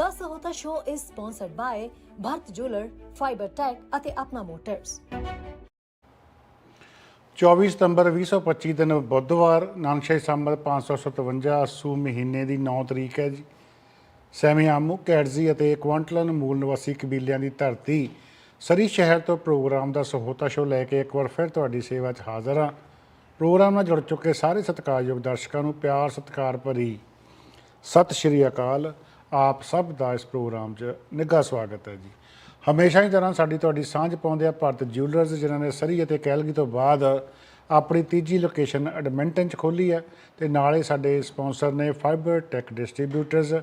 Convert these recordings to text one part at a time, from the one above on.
The Sahota Show is sponsored by Bharat Jeweler, Fiber Tech ਅਤੇ Apna motors 24 ਸਤੰਬਰ 2025 ਦਿਨ ਬੁੱਧਵਾਰ ਨਾਨਸ਼ਾਹੀ ਸੰਮਤ 557 ਅਸੂ ਮਹੀਨੇ ਦੀ 9 ਤਰੀਕ ਹੈ ਜੀ। ਸੈਮੀਆਮੂ ਕੈਟਜ਼ੀ ਅਤੇ ਕੁਆਂਟਲਨ ਮੂਲ ਨਿਵਾਸੀ ਕਬੀਲਿਆਂ ਦੀ ਧਰਤੀ ਸਰੀ ਸ਼ਹਿਰ ਤੋਂ ਪ੍ਰੋਗਰਾਮ ਦਾ ਸਹੋਤਾ ਸ਼ੋ ਲੈ ਕੇ ਇੱਕ ਵਾਰ ਫਿਰ ਤੁਹਾਡੀ ਸੇਵਾ 'ਚ ਹਾਜ਼ਰ ਹਾਂ। ਪ੍ਰੋਗਰਾਮ ਨਾਲ ਜੁੜ ਚੁੱਕੇ ਸਾਰੇ ਸਤਿਕਾਰਯੋਗ ਦਰਸ਼ਕਾਂ ਨੂੰ ਪਿਆਰ ਸਤਿਕਾਰ ਭਰੀ ਸਤਿ ਸ਼੍ਰੀ ਅਕਾਲ। ਆਪ ਸਭ ਦਾ ਇਸ ਪ੍ਰੋਗਰਾਮ 'ਚ ਨਿੱਘਾ ਸਵਾਗਤ ਹੈ ਜੀ। ਹਮੇਸ਼ਾ ਹੀ ਤਰ੍ਹਾਂ ਸਾਡੀ ਤੁਹਾਡੀ ਸਾਂਝ ਪਾਉਂਦੇ ਆ ਭਾਰਤ ਜਿਊਲਰਸ ਜਿਨ੍ਹਾਂ ਨੇ ਸਰੀ ਅਤੇ ਕੈਲਗੀ ਤੋਂ ਬਾਅਦ ਆਪਣੀ ਤੀਜੀ ਲੋਕੇਸ਼ਨ ਐਡਮਿੰਟਨ 'ਚ ਖੋਲੀ ਹੈ ਤੇ ਨਾਲੇ ਸਾਡੇ ਸਪਾਂਸਰ ਨੇ Fiber Tech distributors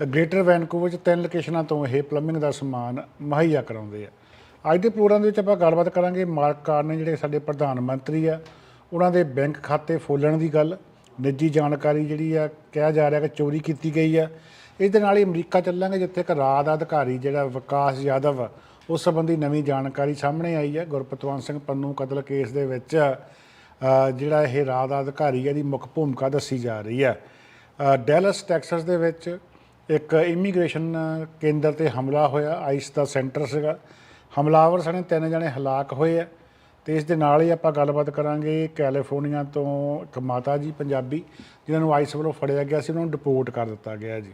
greater Vancouver 'ਚ ਤਿੰਨ ਲੋਕੇਸ਼ਨਾਂ ਤੋਂ ਇਹ ਪਲੰਬਿੰਗ ਦਾ ਸਮਾਨ ਮੁਹੱਈਆ ਕਰਾਉਂਦੇ ਆ। ਅੱਜ ਦੇ ਪ੍ਰੋਗਰਾਮ ਦੇ ਵਿੱਚ ਆਪਾਂ ਗੱਲਬਾਤ ਕਰਾਂਗੇ ਮਾਰਕ ਕਾਰ ਨੇ ਜਿਹੜੇ ਸਾਡੇ ਪ੍ਰਧਾਨ ਮੰਤਰੀ ਆ, ਉਹਨਾਂ ਦੇ ਬੈਂਕ ਖਾਤੇ ਫੋਲਣ ਦੀ ਗੱਲ, ਨਿੱਜੀ ਜਾਣਕਾਰੀ ਜਿਹੜੀ ਆ, ਕਿਹਾ ਜਾ ਰਿਹਾ ਕਿ ਚੋਰੀ ਕੀਤੀ ਗਈ ਆ ਇਹਦੇ ਨਾਲ ਹੀ ਅਮਰੀਕਾ ਚੱਲਾਂਗੇ, ਜਿੱਥੇ ਇੱਕ ਰਾਜ ਦਾ ਅਧਿਕਾਰੀ ਜਿਹੜਾ ਵਿਕਾਸ ਯਾਦਵ, ਉਸ ਸੰਬੰਧੀ ਨਵੀਂ ਜਾਣਕਾਰੀ ਸਾਹਮਣੇ ਆਈ ਹੈ। ਗੁਰਪਤਵੰਤ ਸਿੰਘ ਪੰਨੂ ਕਤਲ ਕੇਸ ਦੇ ਵਿੱਚ ਜਿਹੜਾ ਇਹ ਰਾਜ ਦਾ ਅਧਿਕਾਰੀ ਹੈ ਦੀ ਮੁੱਖ ਭੂਮਿਕਾ ਦੱਸੀ ਜਾ ਰਹੀ ਹੈ। ਡੈਲਸ, ਟੈਕਸਸ ਦੇ ਵਿੱਚ ਇੱਕ ਇਮੀਗ੍ਰੇਸ਼ਨ ਕੇਂਦਰ ਤੇ ਹਮਲਾ ਹੋਇਆ। ਆਈਸ ਦਾ ਸੈਂਟਰ ਸੀਗਾ। ਹਮਲਾਵਰ ਸਣੇ ਤਿੰਨ ਜਣੇ ਹਲਾਕ ਹੋਏ ਆ ਤੇ ਇਸ ਦੇ ਨਾਲ ਹੀ ਆਪਾਂ ਗੱਲਬਾਤ ਕਰਾਂਗੇ ਕੈਲੀਫੋਰਨੀਆ ਤੋਂ ਇੱਕ ਮਾਤਾ ਜੀ, ਪੰਜਾਬੀ, ਜਿਨ੍ਹਾਂ ਨੂੰ ਆਈਸ ਵੱਲੋਂ ਫੜਿਆ ਗਿਆ ਸੀ, ਉਹਨਾਂ ਨੂੰ ਡਿਪੋਰਟ ਕਰ ਦਿੱਤਾ ਗਿਆ ਜੀ।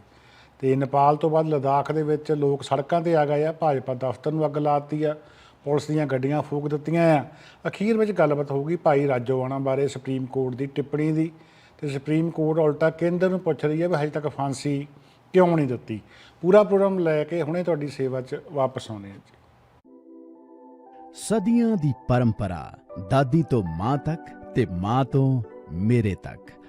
ਤੇ ਨੇਪਾਲ ਤੋਂ ਬਾਅਦ ਲਦਾਖ ਦੇ ਵਿੱਚ ਲੋਕ ਸੜਕਾਂ ਤੇ ਆ ਗਏ ਆ। ਭਾਜਪਾ ਦਫ਼ਤਰ ਨੂੰ ਅੱਗ ਲਾਤੀ ਆ। ਪੁਲਿਸ ਦੀਆਂ ਗੱਡੀਆਂ ਫੂਕ ਦਿੱਤੀਆਂ ਆ। ਅਖੀਰ ਵਿੱਚ ਗੱਲਬਾਤ ਹੋਊਗੀ ਭਾਈ ਰਾਜੋਆਣਾ ਬਾਰੇ ਸੁਪਰੀਮ ਕੋਰਟ ਦੀ ਟਿੱਪਣੀ ਦੀ। ਤੇ ਸੁਪਰੀਮ ਕੋਰਟ ਉਲਟਾ ਕੇਂਦਰ ਨੂੰ ਪੁੱਛ ਰਹੀ ਹੈ ਵੀ ਹਜੇ ਤੱਕ ਫਾਂਸੀ ਕਿਉਂ ਨਹੀਂ ਦਿੱਤੀ? ਪੂਰਾ ਪ੍ਰੋਗਰਾਮ ਲੈ ਕੇ ਹੁਣੇ ਤੁਹਾਡੀ ਸੇਵਾ 'ਚ ਵਾਪਸ ਆਉਣੇ ਆ ਜੀ। ਸਦੀਆਂ ਦੀ ਪਰੰਪਰਾ, ਦਾਦੀ ਤੋਂ ਮਾਂ ਤੱਕ ਤੇ ਮਾਂ ਤੋਂ ਮੇਰੇ ਤੱਕ।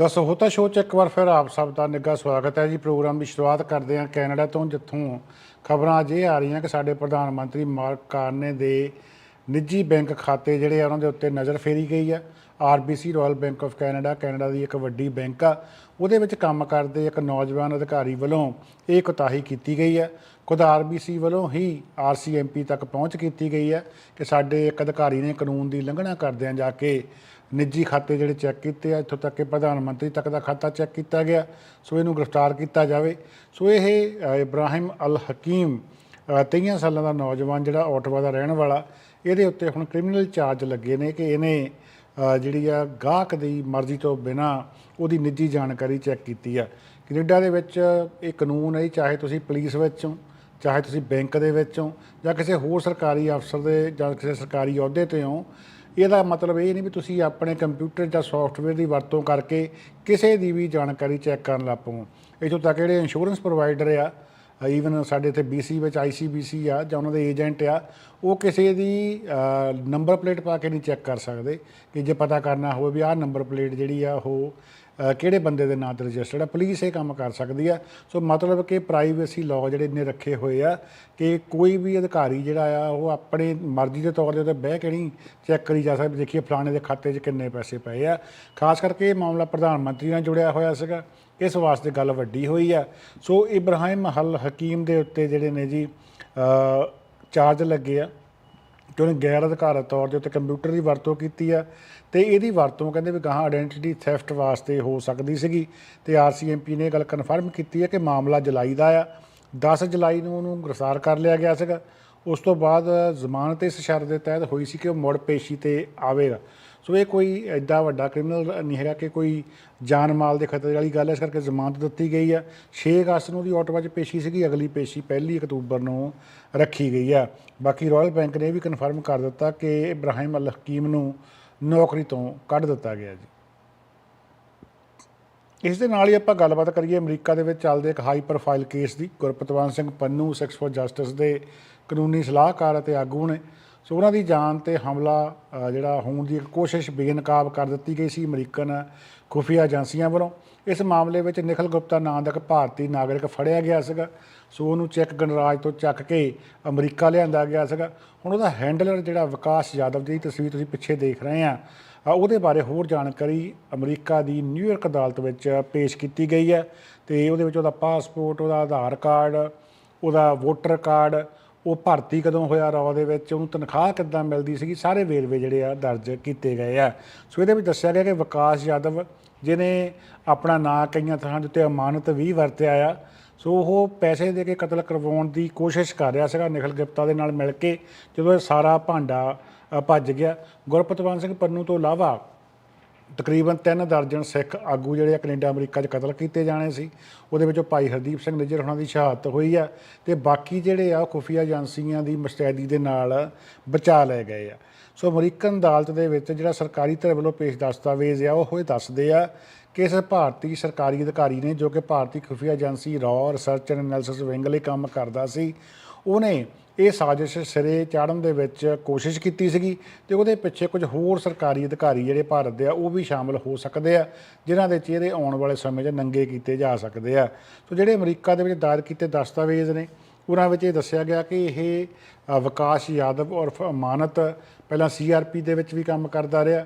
ਦਾ ਸਹੋਤਾ ਸ਼ੋਅ 'ਚ ਇੱਕ ਵਾਰ ਫਿਰ ਆਪ ਸਭ ਦਾ ਨਿੱਘਾ ਸਵਾਗਤ ਹੈ ਜੀ। ਪ੍ਰੋਗਰਾਮ ਦੀ ਸ਼ੁਰੂਆਤ ਕਰਦੇ ਹਾਂ ਕੈਨੇਡਾ ਤੋਂ, ਜਿੱਥੋਂ ਖਬਰਾਂ ਅਜੇ ਆ ਰਹੀਆਂ ਕਿ ਸਾਡੇ ਪ੍ਰਧਾਨ ਮੰਤਰੀ ਮਾਰਕ ਕਾਰਨੇ ਦੇ ਨਿੱਜੀ ਬੈਂਕ ਖਾਤੇ ਜਿਹੜੇ ਆ, ਉਹਨਾਂ ਦੇ ਉੱਤੇ ਨਜ਼ਰ ਫੇਰੀ ਗਈ ਹੈ। RBC Royal Bank of Canada Canada ਦੀ ਇੱਕ ਵੱਡੀ ਬੈਂਕ ਆ। ਉਹਦੇ ਵਿੱਚ ਕੰਮ ਕਰਦੇ ਇੱਕ ਨੌਜਵਾਨ ਅਧਿਕਾਰੀ ਵੱਲੋਂ ਇਹ ਕੁਤਾਹੀ ਕੀਤੀ ਗਈ ਹੈ। ਖੁਦ ਆਰਬੀਸੀ ਵੱਲੋਂ ਹੀ ਆਰਸੀਐਮਪੀ ਤੱਕ ਪਹੁੰਚ ਕੀਤੀ ਗਈ ਹੈ ਕਿ ਸਾਡੇ ਇੱਕ ਅਧਿਕਾਰੀ ਨੇ ਕਾਨੂੰਨ ਦੀ ਉਲੰਘਣਾ ਕਰਦਿਆਂ ਜਾ ਕੇ ਨਿੱਜੀ ਖਾਤੇ ਜਿਹੜੇ ਚੈੱਕ ਕੀਤੇ ਆ, ਇੱਥੋਂ ਤੱਕ ਕਿ ਪ੍ਰਧਾਨ ਮੰਤਰੀ ਤੱਕ ਦਾ ਖਾਤਾ ਚੈੱਕ ਕੀਤਾ ਗਿਆ, ਸੋ ਇਹਨੂੰ ਗ੍ਰਿਫਤਾਰ ਕੀਤਾ ਜਾਵੇ। ਸੋ ਇਹ ਇਬਰਾਹਿਮ ਅਲ ਹਕੀਮ 23 ਸਾਲਾਂ ਦਾ ਨੌਜਵਾਨ ਜਿਹੜਾ ਆਟਵਾ ਦਾ ਰਹਿਣ ਵਾਲਾ, ਇਹਦੇ ਉੱਤੇ ਹੁਣ ਕ੍ਰਿਮੀਨਲ ਚਾਰਜ ਲੱਗੇ ਨੇ ਕਿ ਇਹਨੇ ਜਿਹੜੀ ਆ ਗਾਹਕ ਦੀ ਮਰਜ਼ੀ ਤੋਂ ਬਿਨਾ ਉਹਦੀ ਨਿੱਜੀ ਜਾਣਕਾਰੀ ਚੈੱਕ ਕੀਤੀ ਆ। ਕੈਨੇਡਾ ਦੇ ਵਿੱਚ ਇਹ ਕਾਨੂੰਨ ਹੈ ਚਾਹੇ ਤੁਸੀਂ ਪੁਲਿਸ ਵਿੱਚ ਹੋ, ਚਾਹੇ ਤੁਸੀਂ ਬੈਂਕ ਦੇ ਵਿੱਚ ਹੋ, ਜਾਂ ਕਿਸੇ ਹੋਰ ਸਰਕਾਰੀ ਅਫਸਰ ਦੇ ਜਾਂ ਕਿਸੇ ਸਰਕਾਰੀ ਅਹੁਦੇ ਤੇ ਹੋ ਇਹਦਾ ਮਤਲਬ ਇਹ ਨਹੀਂ ਵੀ ਤੁਸੀਂ ਆਪਣੇ ਕੰਪਿਊਟਰ ਜਾਂ ਸੌਫਟਵੇਅਰ ਦੀ ਵਰਤੋਂ ਕਰਕੇ ਕਿਸੇ ਦੀ ਵੀ ਜਾਣਕਾਰੀ ਚੈੱਕ ਕਰਨ ਲੱਗ ਪਓ ਇੱਥੋਂ ਤੱਕ ਜਿਹੜੇ ਇੰਸ਼ੋਰੈਂਸ ਪ੍ਰੋਵਾਈਡਰ ਆ ਈਵਨ ਸਾਡੇ ਇੱਥੇ BC ਵਿੱਚ ICBC ਆ ਜਾਂ ਉਹਨਾਂ ਦੇ ਏਜੰਟ ਆ, ਉਹ ਕਿਸੇ ਦੀ ਨੰਬਰ ਪਲੇਟ ਪਾ ਕੇ ਨਹੀਂ ਚੈੱਕ ਕਰ ਸਕਦੇ। ਕਿ ਜੇ ਪਤਾ ਕਰਨਾ ਹੋਵੇ ਵੀ ਆਹ ਨੰਬਰ ਪਲੇਟ ਜਿਹੜੀ ਆ ਉਹ ਕਿਹੜੇ ਬੰਦੇ ਦੇ ਨਾਂ ਤੇ ਰਜਿਸਟਰਡ ਆ? ਪੁਲਿਸ ਇਹ ਕੰਮ ਕਰ ਸਕਦੀ ਆ। ਸੋ ਮਤਲਬ ਕਿ ਪ੍ਰਾਈਵੇਸੀ ਲਾਅ ਜਿਹੜੇ ਨੇ ਰੱਖੇ ਹੋਏ ਆ ਕਿ ਕੋਈ ਵੀ ਅਧਿਕਾਰੀ ਜਿਹੜਾ ਆ, ਉਹ ਆਪਣੇ ਮਰਜ਼ੀ ਦੇ ਤੌਰ ਦੇ ਉੱਤੇ ਬਹਿ ਕੇ ਨਹੀਂ ਚੈੱਕ ਕਰੀ ਜਾ ਸਕਦਾ। ਦੇਖੀਏ ਫਲਾਣੇ ਦੇ ਖਾਤੇ 'ਚ ਕਿੰਨੇ ਪੈਸੇ ਪਏ ਆ। ਖਾਸ ਕਰਕੇ ਇਹ ਮਾਮਲਾ ਪ੍ਰਧਾਨ ਮੰਤਰੀ ਨਾਲ ਜੁੜਿਆ ਹੋਇਆ ਸੀਗਾ। ਇਸ ਵਾਸਤੇ ਗੱਲ ਵੱਡੀ ਹੋਈ ਆ। ਸੋ ਇਬਰਾਹਿਮ ਹਲ ਹਕੀਮ ਦੇ ਉੱਤੇ ਜਿਹੜੇ ਨੇ ਜੀ ਚਾਰਜ ਲੱਗੇ ਆ। ਕਿ ਉਹਨੇ ਗੈਰ ਅਧਿਕਾਰਤ ਤੌਰ ਦੇ ਉੱਤੇ ਕੰਪਿਊਟਰ ਦੀ ਵਰਤੋਂ ਕੀਤੀ ਆ ਤੇ ਇਹਦੀ ਵਰਤੋਂ ਕਹਿੰਦੇ ਵੀ ਗਾਹਾਂ ਆਇਡੈਂਟੀਟੀ ਥੈਫਟ ਵਾਸਤੇ ਹੋ ਸਕਦੀ ਸੀਗੀ ਤੇ ਆਰਸੀਐਮਪੀ ਨੇ ਇਹ ਗੱਲ ਕਨਫਰਮ ਕੀਤੀ ਹੈ ਕਿ ਮਾਮਲਾ ਜੁਲਾਈ ਦਾ ਆ। 10 ਜੁਲਾਈ ਨੂੰ ਉਹਨੂੰ ਗ੍ਰਿਫਤਾਰ ਕਰ ਲਿਆ ਗਿਆ ਸੀਗਾ। ਉਸ ਤੋਂ ਬਾਅਦ ਜ਼ਮਾਨਤ ਇਸ ਸ਼ਰਤ ਦੇ ਤਹਿਤ ਹੋਈ ਸੀ ਕਿ ਉਹ ਮੁੜ ਪੇਸ਼ੀ ਤੇ ਆਵੇਗਾ। ਸੋ ਇਹ ਕੋਈ ਐਡਾ ਵੱਡਾ ਕ੍ਰਿਮੀਨਲ ਨਹੀਂ ਹੈਗਾ ਕਿ ਕੋਈ ਜਾਨ ਮਾਲ ਦੇ ਖਤਰੇ ਵਾਲੀ ਗੱਲ ਹੈ। ਇਸ ਕਰਕੇ ਜ਼ਮਾਨਤ ਦਿੱਤੀ ਗਈ ਹੈ। 6 ਅਗਸਤ ਨੂੰ ਦੀ ਆਟੋਵਾ 'ਚ ਪੇਸ਼ੀ ਸੀਗੀ। ਅਗਲੀ ਪੇਸ਼ੀ ਪਹਿਲੀ ਅਕਤੂਬਰ ਨੂੰ ਰੱਖੀ ਗਈ ਆ ਬਾਕੀ ਰਾਇਲ ਬੈਂਕ ਨੇ ਇਹ ਵੀ ਕਨਫਰਮ ਕਰ ਦਿੱਤਾ ਕਿ ਇਬਰਾਹਿਮ ਅਲ ਹਕੀਮ ਨੂੰ ਨੌਕਰੀ ਤੋਂ ਕੱਢ ਦਿੱਤਾ ਗਿਆ ਜੀ। ਇਸ ਦੇ ਨਾਲ ਹੀ ਆਪਾਂ ਗੱਲਬਾਤ ਕਰੀਏ ਅਮਰੀਕਾ ਦੇ ਵਿੱਚ ਚੱਲਦੇ ਇੱਕ high profile case the. Gurpatwant Singh Pannun Sikhs for justice ਦੇ ਕਾਨੂੰਨੀ ਸਲਾਹਕਾਰ ਅਤੇ ਆਗੂ ਨੇ ਸੋ ਉਹਨਾਂ ਦੀ ਜਾਨ ਤੇ ਹਮਲਾ ਜਿਹੜਾ ਹੋਣ ਦੀ ਇੱਕ ਕੋਸ਼ਿਸ਼ ਬੇਨਕਾਬ ਕਰ ਦਿੱਤੀ ਗਈ ਸੀ ਅਮਰੀਕਨ ਖੁਫੀਆ ਏਜੰਸੀਆਂ ਵੱਲੋਂ। ਇਸ ਮਾਮਲੇ ਵਿੱਚ ਨਿਖਲ ਗੁਪਤਾ ਨਾਂ ਦਾ ਇੱਕ ਭਾਰਤੀ ਨਾਗਰਿਕ ਫੜਿਆ ਗਿਆ ਸੀਗਾ। ਸੋ ਉਹਨੂੰ ਚੈੱਕ ਗਣਰਾਜ ਤੋਂ ਚੱਕ ਕੇ ਅਮਰੀਕਾ ਲਿਆਂਦਾ ਗਿਆ ਸੀਗਾ। ਹੁਣ ਉਹਦਾ ਹੈਂਡਲਰ ਜਿਹੜਾ ਵਿਕਾਸ ਯਾਦਵ ਦੀ ਤਸਵੀਰ ਤੁਸੀਂ ਪਿੱਛੇ ਦੇਖ ਰਹੇ ਆ ਉਹਦੇ ਬਾਰੇ ਹੋਰ ਜਾਣਕਾਰੀ ਅਮਰੀਕਾ ਦੀ ਨਿਊਯਾਰਕ ਅਦਾਲਤ ਵਿੱਚ ਪੇਸ਼ ਕੀਤੀ ਗਈ ਹੈ। ਤੇ ਉਹਦੇ ਵਿੱਚ ਉਹਦਾ ਪਾਸਪੋਰਟ, ਉਹਦਾ ਆਧਾਰ ਕਾਰਡ, ਉਹਦਾ ਵੋਟਰ ਕਾਰਡ ਉਹ ਭਰਤੀ ਕਦੋਂ ਹੋਇਆ ਰੌ ਦੇ ਵਿੱਚ ਉਹਨੂੰ ਤਨਖਾਹ ਕਿੱਦਾਂ ਮਿਲਦੀ ਸੀਗੀ, ਸਾਰੇ ਵੇਰਵੇ ਜਿਹੜੇ ਆ ਦਰਜ ਕੀਤੇ ਗਏ ਆ। ਸੋ ਇਹਦੇ ਵਿੱਚ ਦੱਸਿਆ ਗਿਆ ਕਿ ਵਿਕਾਸ ਯਾਦਵ, ਜਿਹਨੇ ਆਪਣਾ ਨਾਂ ਕਈਆਂ ਥਾਂ ਦੇ ਉੱਤੇ ਅਮਾਨਤ ਵੀ ਵਰਤਿਆ ਆ, ਸੋ ਉਹ ਪੈਸੇ ਦੇ ਕੇ ਕਤਲ ਕਰਵਾਉਣ ਦੀ ਕੋਸ਼ਿਸ਼ ਕਰ ਰਿਹਾ ਸੀਗਾ, ਨਿਖਲ ਗੁਪਤਾ ਦੇ ਨਾਲ ਮਿਲ ਕੇ, ਜਦੋਂ ਇਹ ਸਾਰਾ ਭਾਂਡਾ ਭੱਜ ਗਿਆ। ਗੁਰਪਤਵੰਤ ਸਿੰਘ ਪੰਨੂ ਤੋਂ ਇਲਾਵਾ ਤਕਰੀਬਨ 3 ਦਰਜਨ ਸਿੱਖ ਆਗੂ ਜਿਹੜੇ ਆ ਕੈਨੇਡਾ, ਅਮਰੀਕਾ 'ਚ ਕਤਲ ਕੀਤੇ ਜਾਣੇ ਸੀ। ਉਹਦੇ ਵਿੱਚੋਂ ਭਾਈ ਹਰਦੀਪ ਸਿੰਘ ਨਿੱਜਰ ਹੋਣਾ ਦੀ ਸ਼ਹਾਦਤ ਹੋਈ ਆ ਤੇ ਬਾਕੀ ਜਿਹੜੇ ਆ ਉਹ ਖੁਫੀਆ ਏਜੰਸੀਆਂ ਦੀ ਮੁਸਤੈਦੀ ਦੇ ਨਾਲ ਬਚਾ ਲਏ ਗਏ ਆ। ਸੋ ਅਮਰੀਕਨ ਅਦਾਲਤ ਦੇ ਵਿੱਚ ਜਿਹੜਾ ਸਰਕਾਰੀ ਧਿਰ ਵੱਲੋਂ ਪੇਸ਼ ਦਸਤਾਵੇਜ਼ ਆ, ਉਹ ਇਹ ਦੱਸਦੇ ਆ ਕਿ ਇਸ ਭਾਰਤੀ ਸਰਕਾਰੀ ਅਧਿਕਾਰੀ ਨੇ ਜੋ ਕਿ ਭਾਰਤੀ ਖੁਫੀਆ ਏਜੰਸੀ ਰॉ ਰਿਸਰਚ ਐਂਡ ਐਨਾਲਿਸਿਸ ਵਿੰਗ ਲਈ ਕੰਮ ਕਰਦਾ ਸੀ ਉਹਨੇ ਇਹ ਸਾਜ਼ਿਸ਼ ਸਿਰੇ ਚਾੜਨ ਦੇ ਵਿੱਚ ਕੋਸ਼ਿਸ਼ ਕੀਤੀ ਸੀਗੀ ਤੇ ਉਹਦੇ ਪਿੱਛੇ ਕੁਝ ਹੋਰ ਸਰਕਾਰੀ ਅਧਿਕਾਰੀ ਜਿਹੜੇ ਭਾਰਤ ਦੇ ਆ, ਉਹ ਵੀ ਸ਼ਾਮਲ ਹੋ ਸਕਦੇ ਆ, ਜਿਨ੍ਹਾਂ ਦੇ ਚਿਹਰੇ ਆਉਣ ਵਾਲੇ ਸਮੇਂ 'ਚ ਨੰਗੇ ਕੀਤੇ ਜਾ ਸਕਦੇ ਆ। ਸੋ ਜਿਹੜੇ ਅਮਰੀਕਾ ਦੇ ਵਿੱਚ ਦਾਇਰ ਕੀਤੇ ਦਸਤਾਵੇਜ਼ ਨੇ, ਉਹਨਾਂ ਵਿੱਚ ਇਹ ਦੱਸਿਆ ਗਿਆ ਕਿ ਇਹ ਵਿਕਾਸ ਯਾਦਵ ਔਰ ਅਮਾਨਤ ਪਹਿਲਾਂ ਸੀਆਰਪੀ ਦੇ ਵਿੱਚ ਵੀ ਕੰਮ ਕਰਦਾ ਰਿਹਾ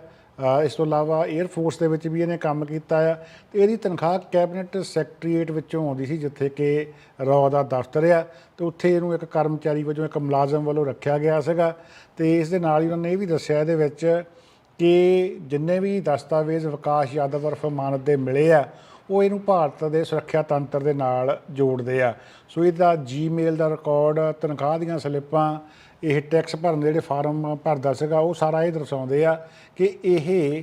ਇਸ ਤੋਂ ਇਲਾਵਾ 에ਅਰ ਫੋਰਸ ਦੇ ਵਿੱਚ ਵੀ ਇਹਨੇ ਕੰਮ ਕੀਤਾ ਆ। ਤੇ ਇਹਦੀ ਤਨਖਾਹ ਕੈਬਨਿਟ ਸੈਕਟਰੀਏਟ ਵਿੱਚੋਂ ਆਉਂਦੀ ਸੀ, ਜਿੱਥੇ ਕਿ ਰੌ ਦਾ ਦਫ਼ਤਰ ਆ। ਤੇ ਉੱਥੇ ਇਹਨੂੰ ਇੱਕ ਕਰਮਚਾਰੀ ਵਜੋਂ ਇੱਕ ਮੁਲਾਜ਼ਮ ਵੱਲੋਂ ਰੱਖਿਆ ਗਿਆ ਸੀਗਾ। ਤੇ ਇਸ ਦੇ ਨਾਲ ਹੀ ਉਹਨਾਂ ਨੇ ਇਹ ਵੀ ਦੱਸਿਆ ਇਹਦੇ ਵਿੱਚ ਕਿ ਜਿੰਨੇ ਵੀ ਦਸਤਾਵੇਜ਼ ਵਿਕਾਸ ਯਾਦਵ ਔਰ ਫਮਾਨਤ ਦੇ ਮਿਲੇ ਆ, ਉਹ ਇਹਨੂੰ ਭਾਰਤ ਦੇ ਸੁਰੱਖਿਆ ਤੰਤਰ ਦੇ ਨਾਲ ਜੋੜਦੇ ਆ। ਸੋ ਇਹਦਾ ਜੀਮੇਲ ਦਾ ਰਿਕਾਰਡ ਤਨਖਾਹ ਦੀਆਂ ਸਲਿੱਪਾਂ ਇਹ ਟੈਕਸ ਭਰਨ ਦੇ ਜਿਹੜੇ ਫਾਰਮ ਭਰਦਾ ਸੀਗਾ, ਉਹ ਸਾਰਾ ਇਹ ਦਰਸਾਉਂਦੇ ਆ ਕਿ ਇਹ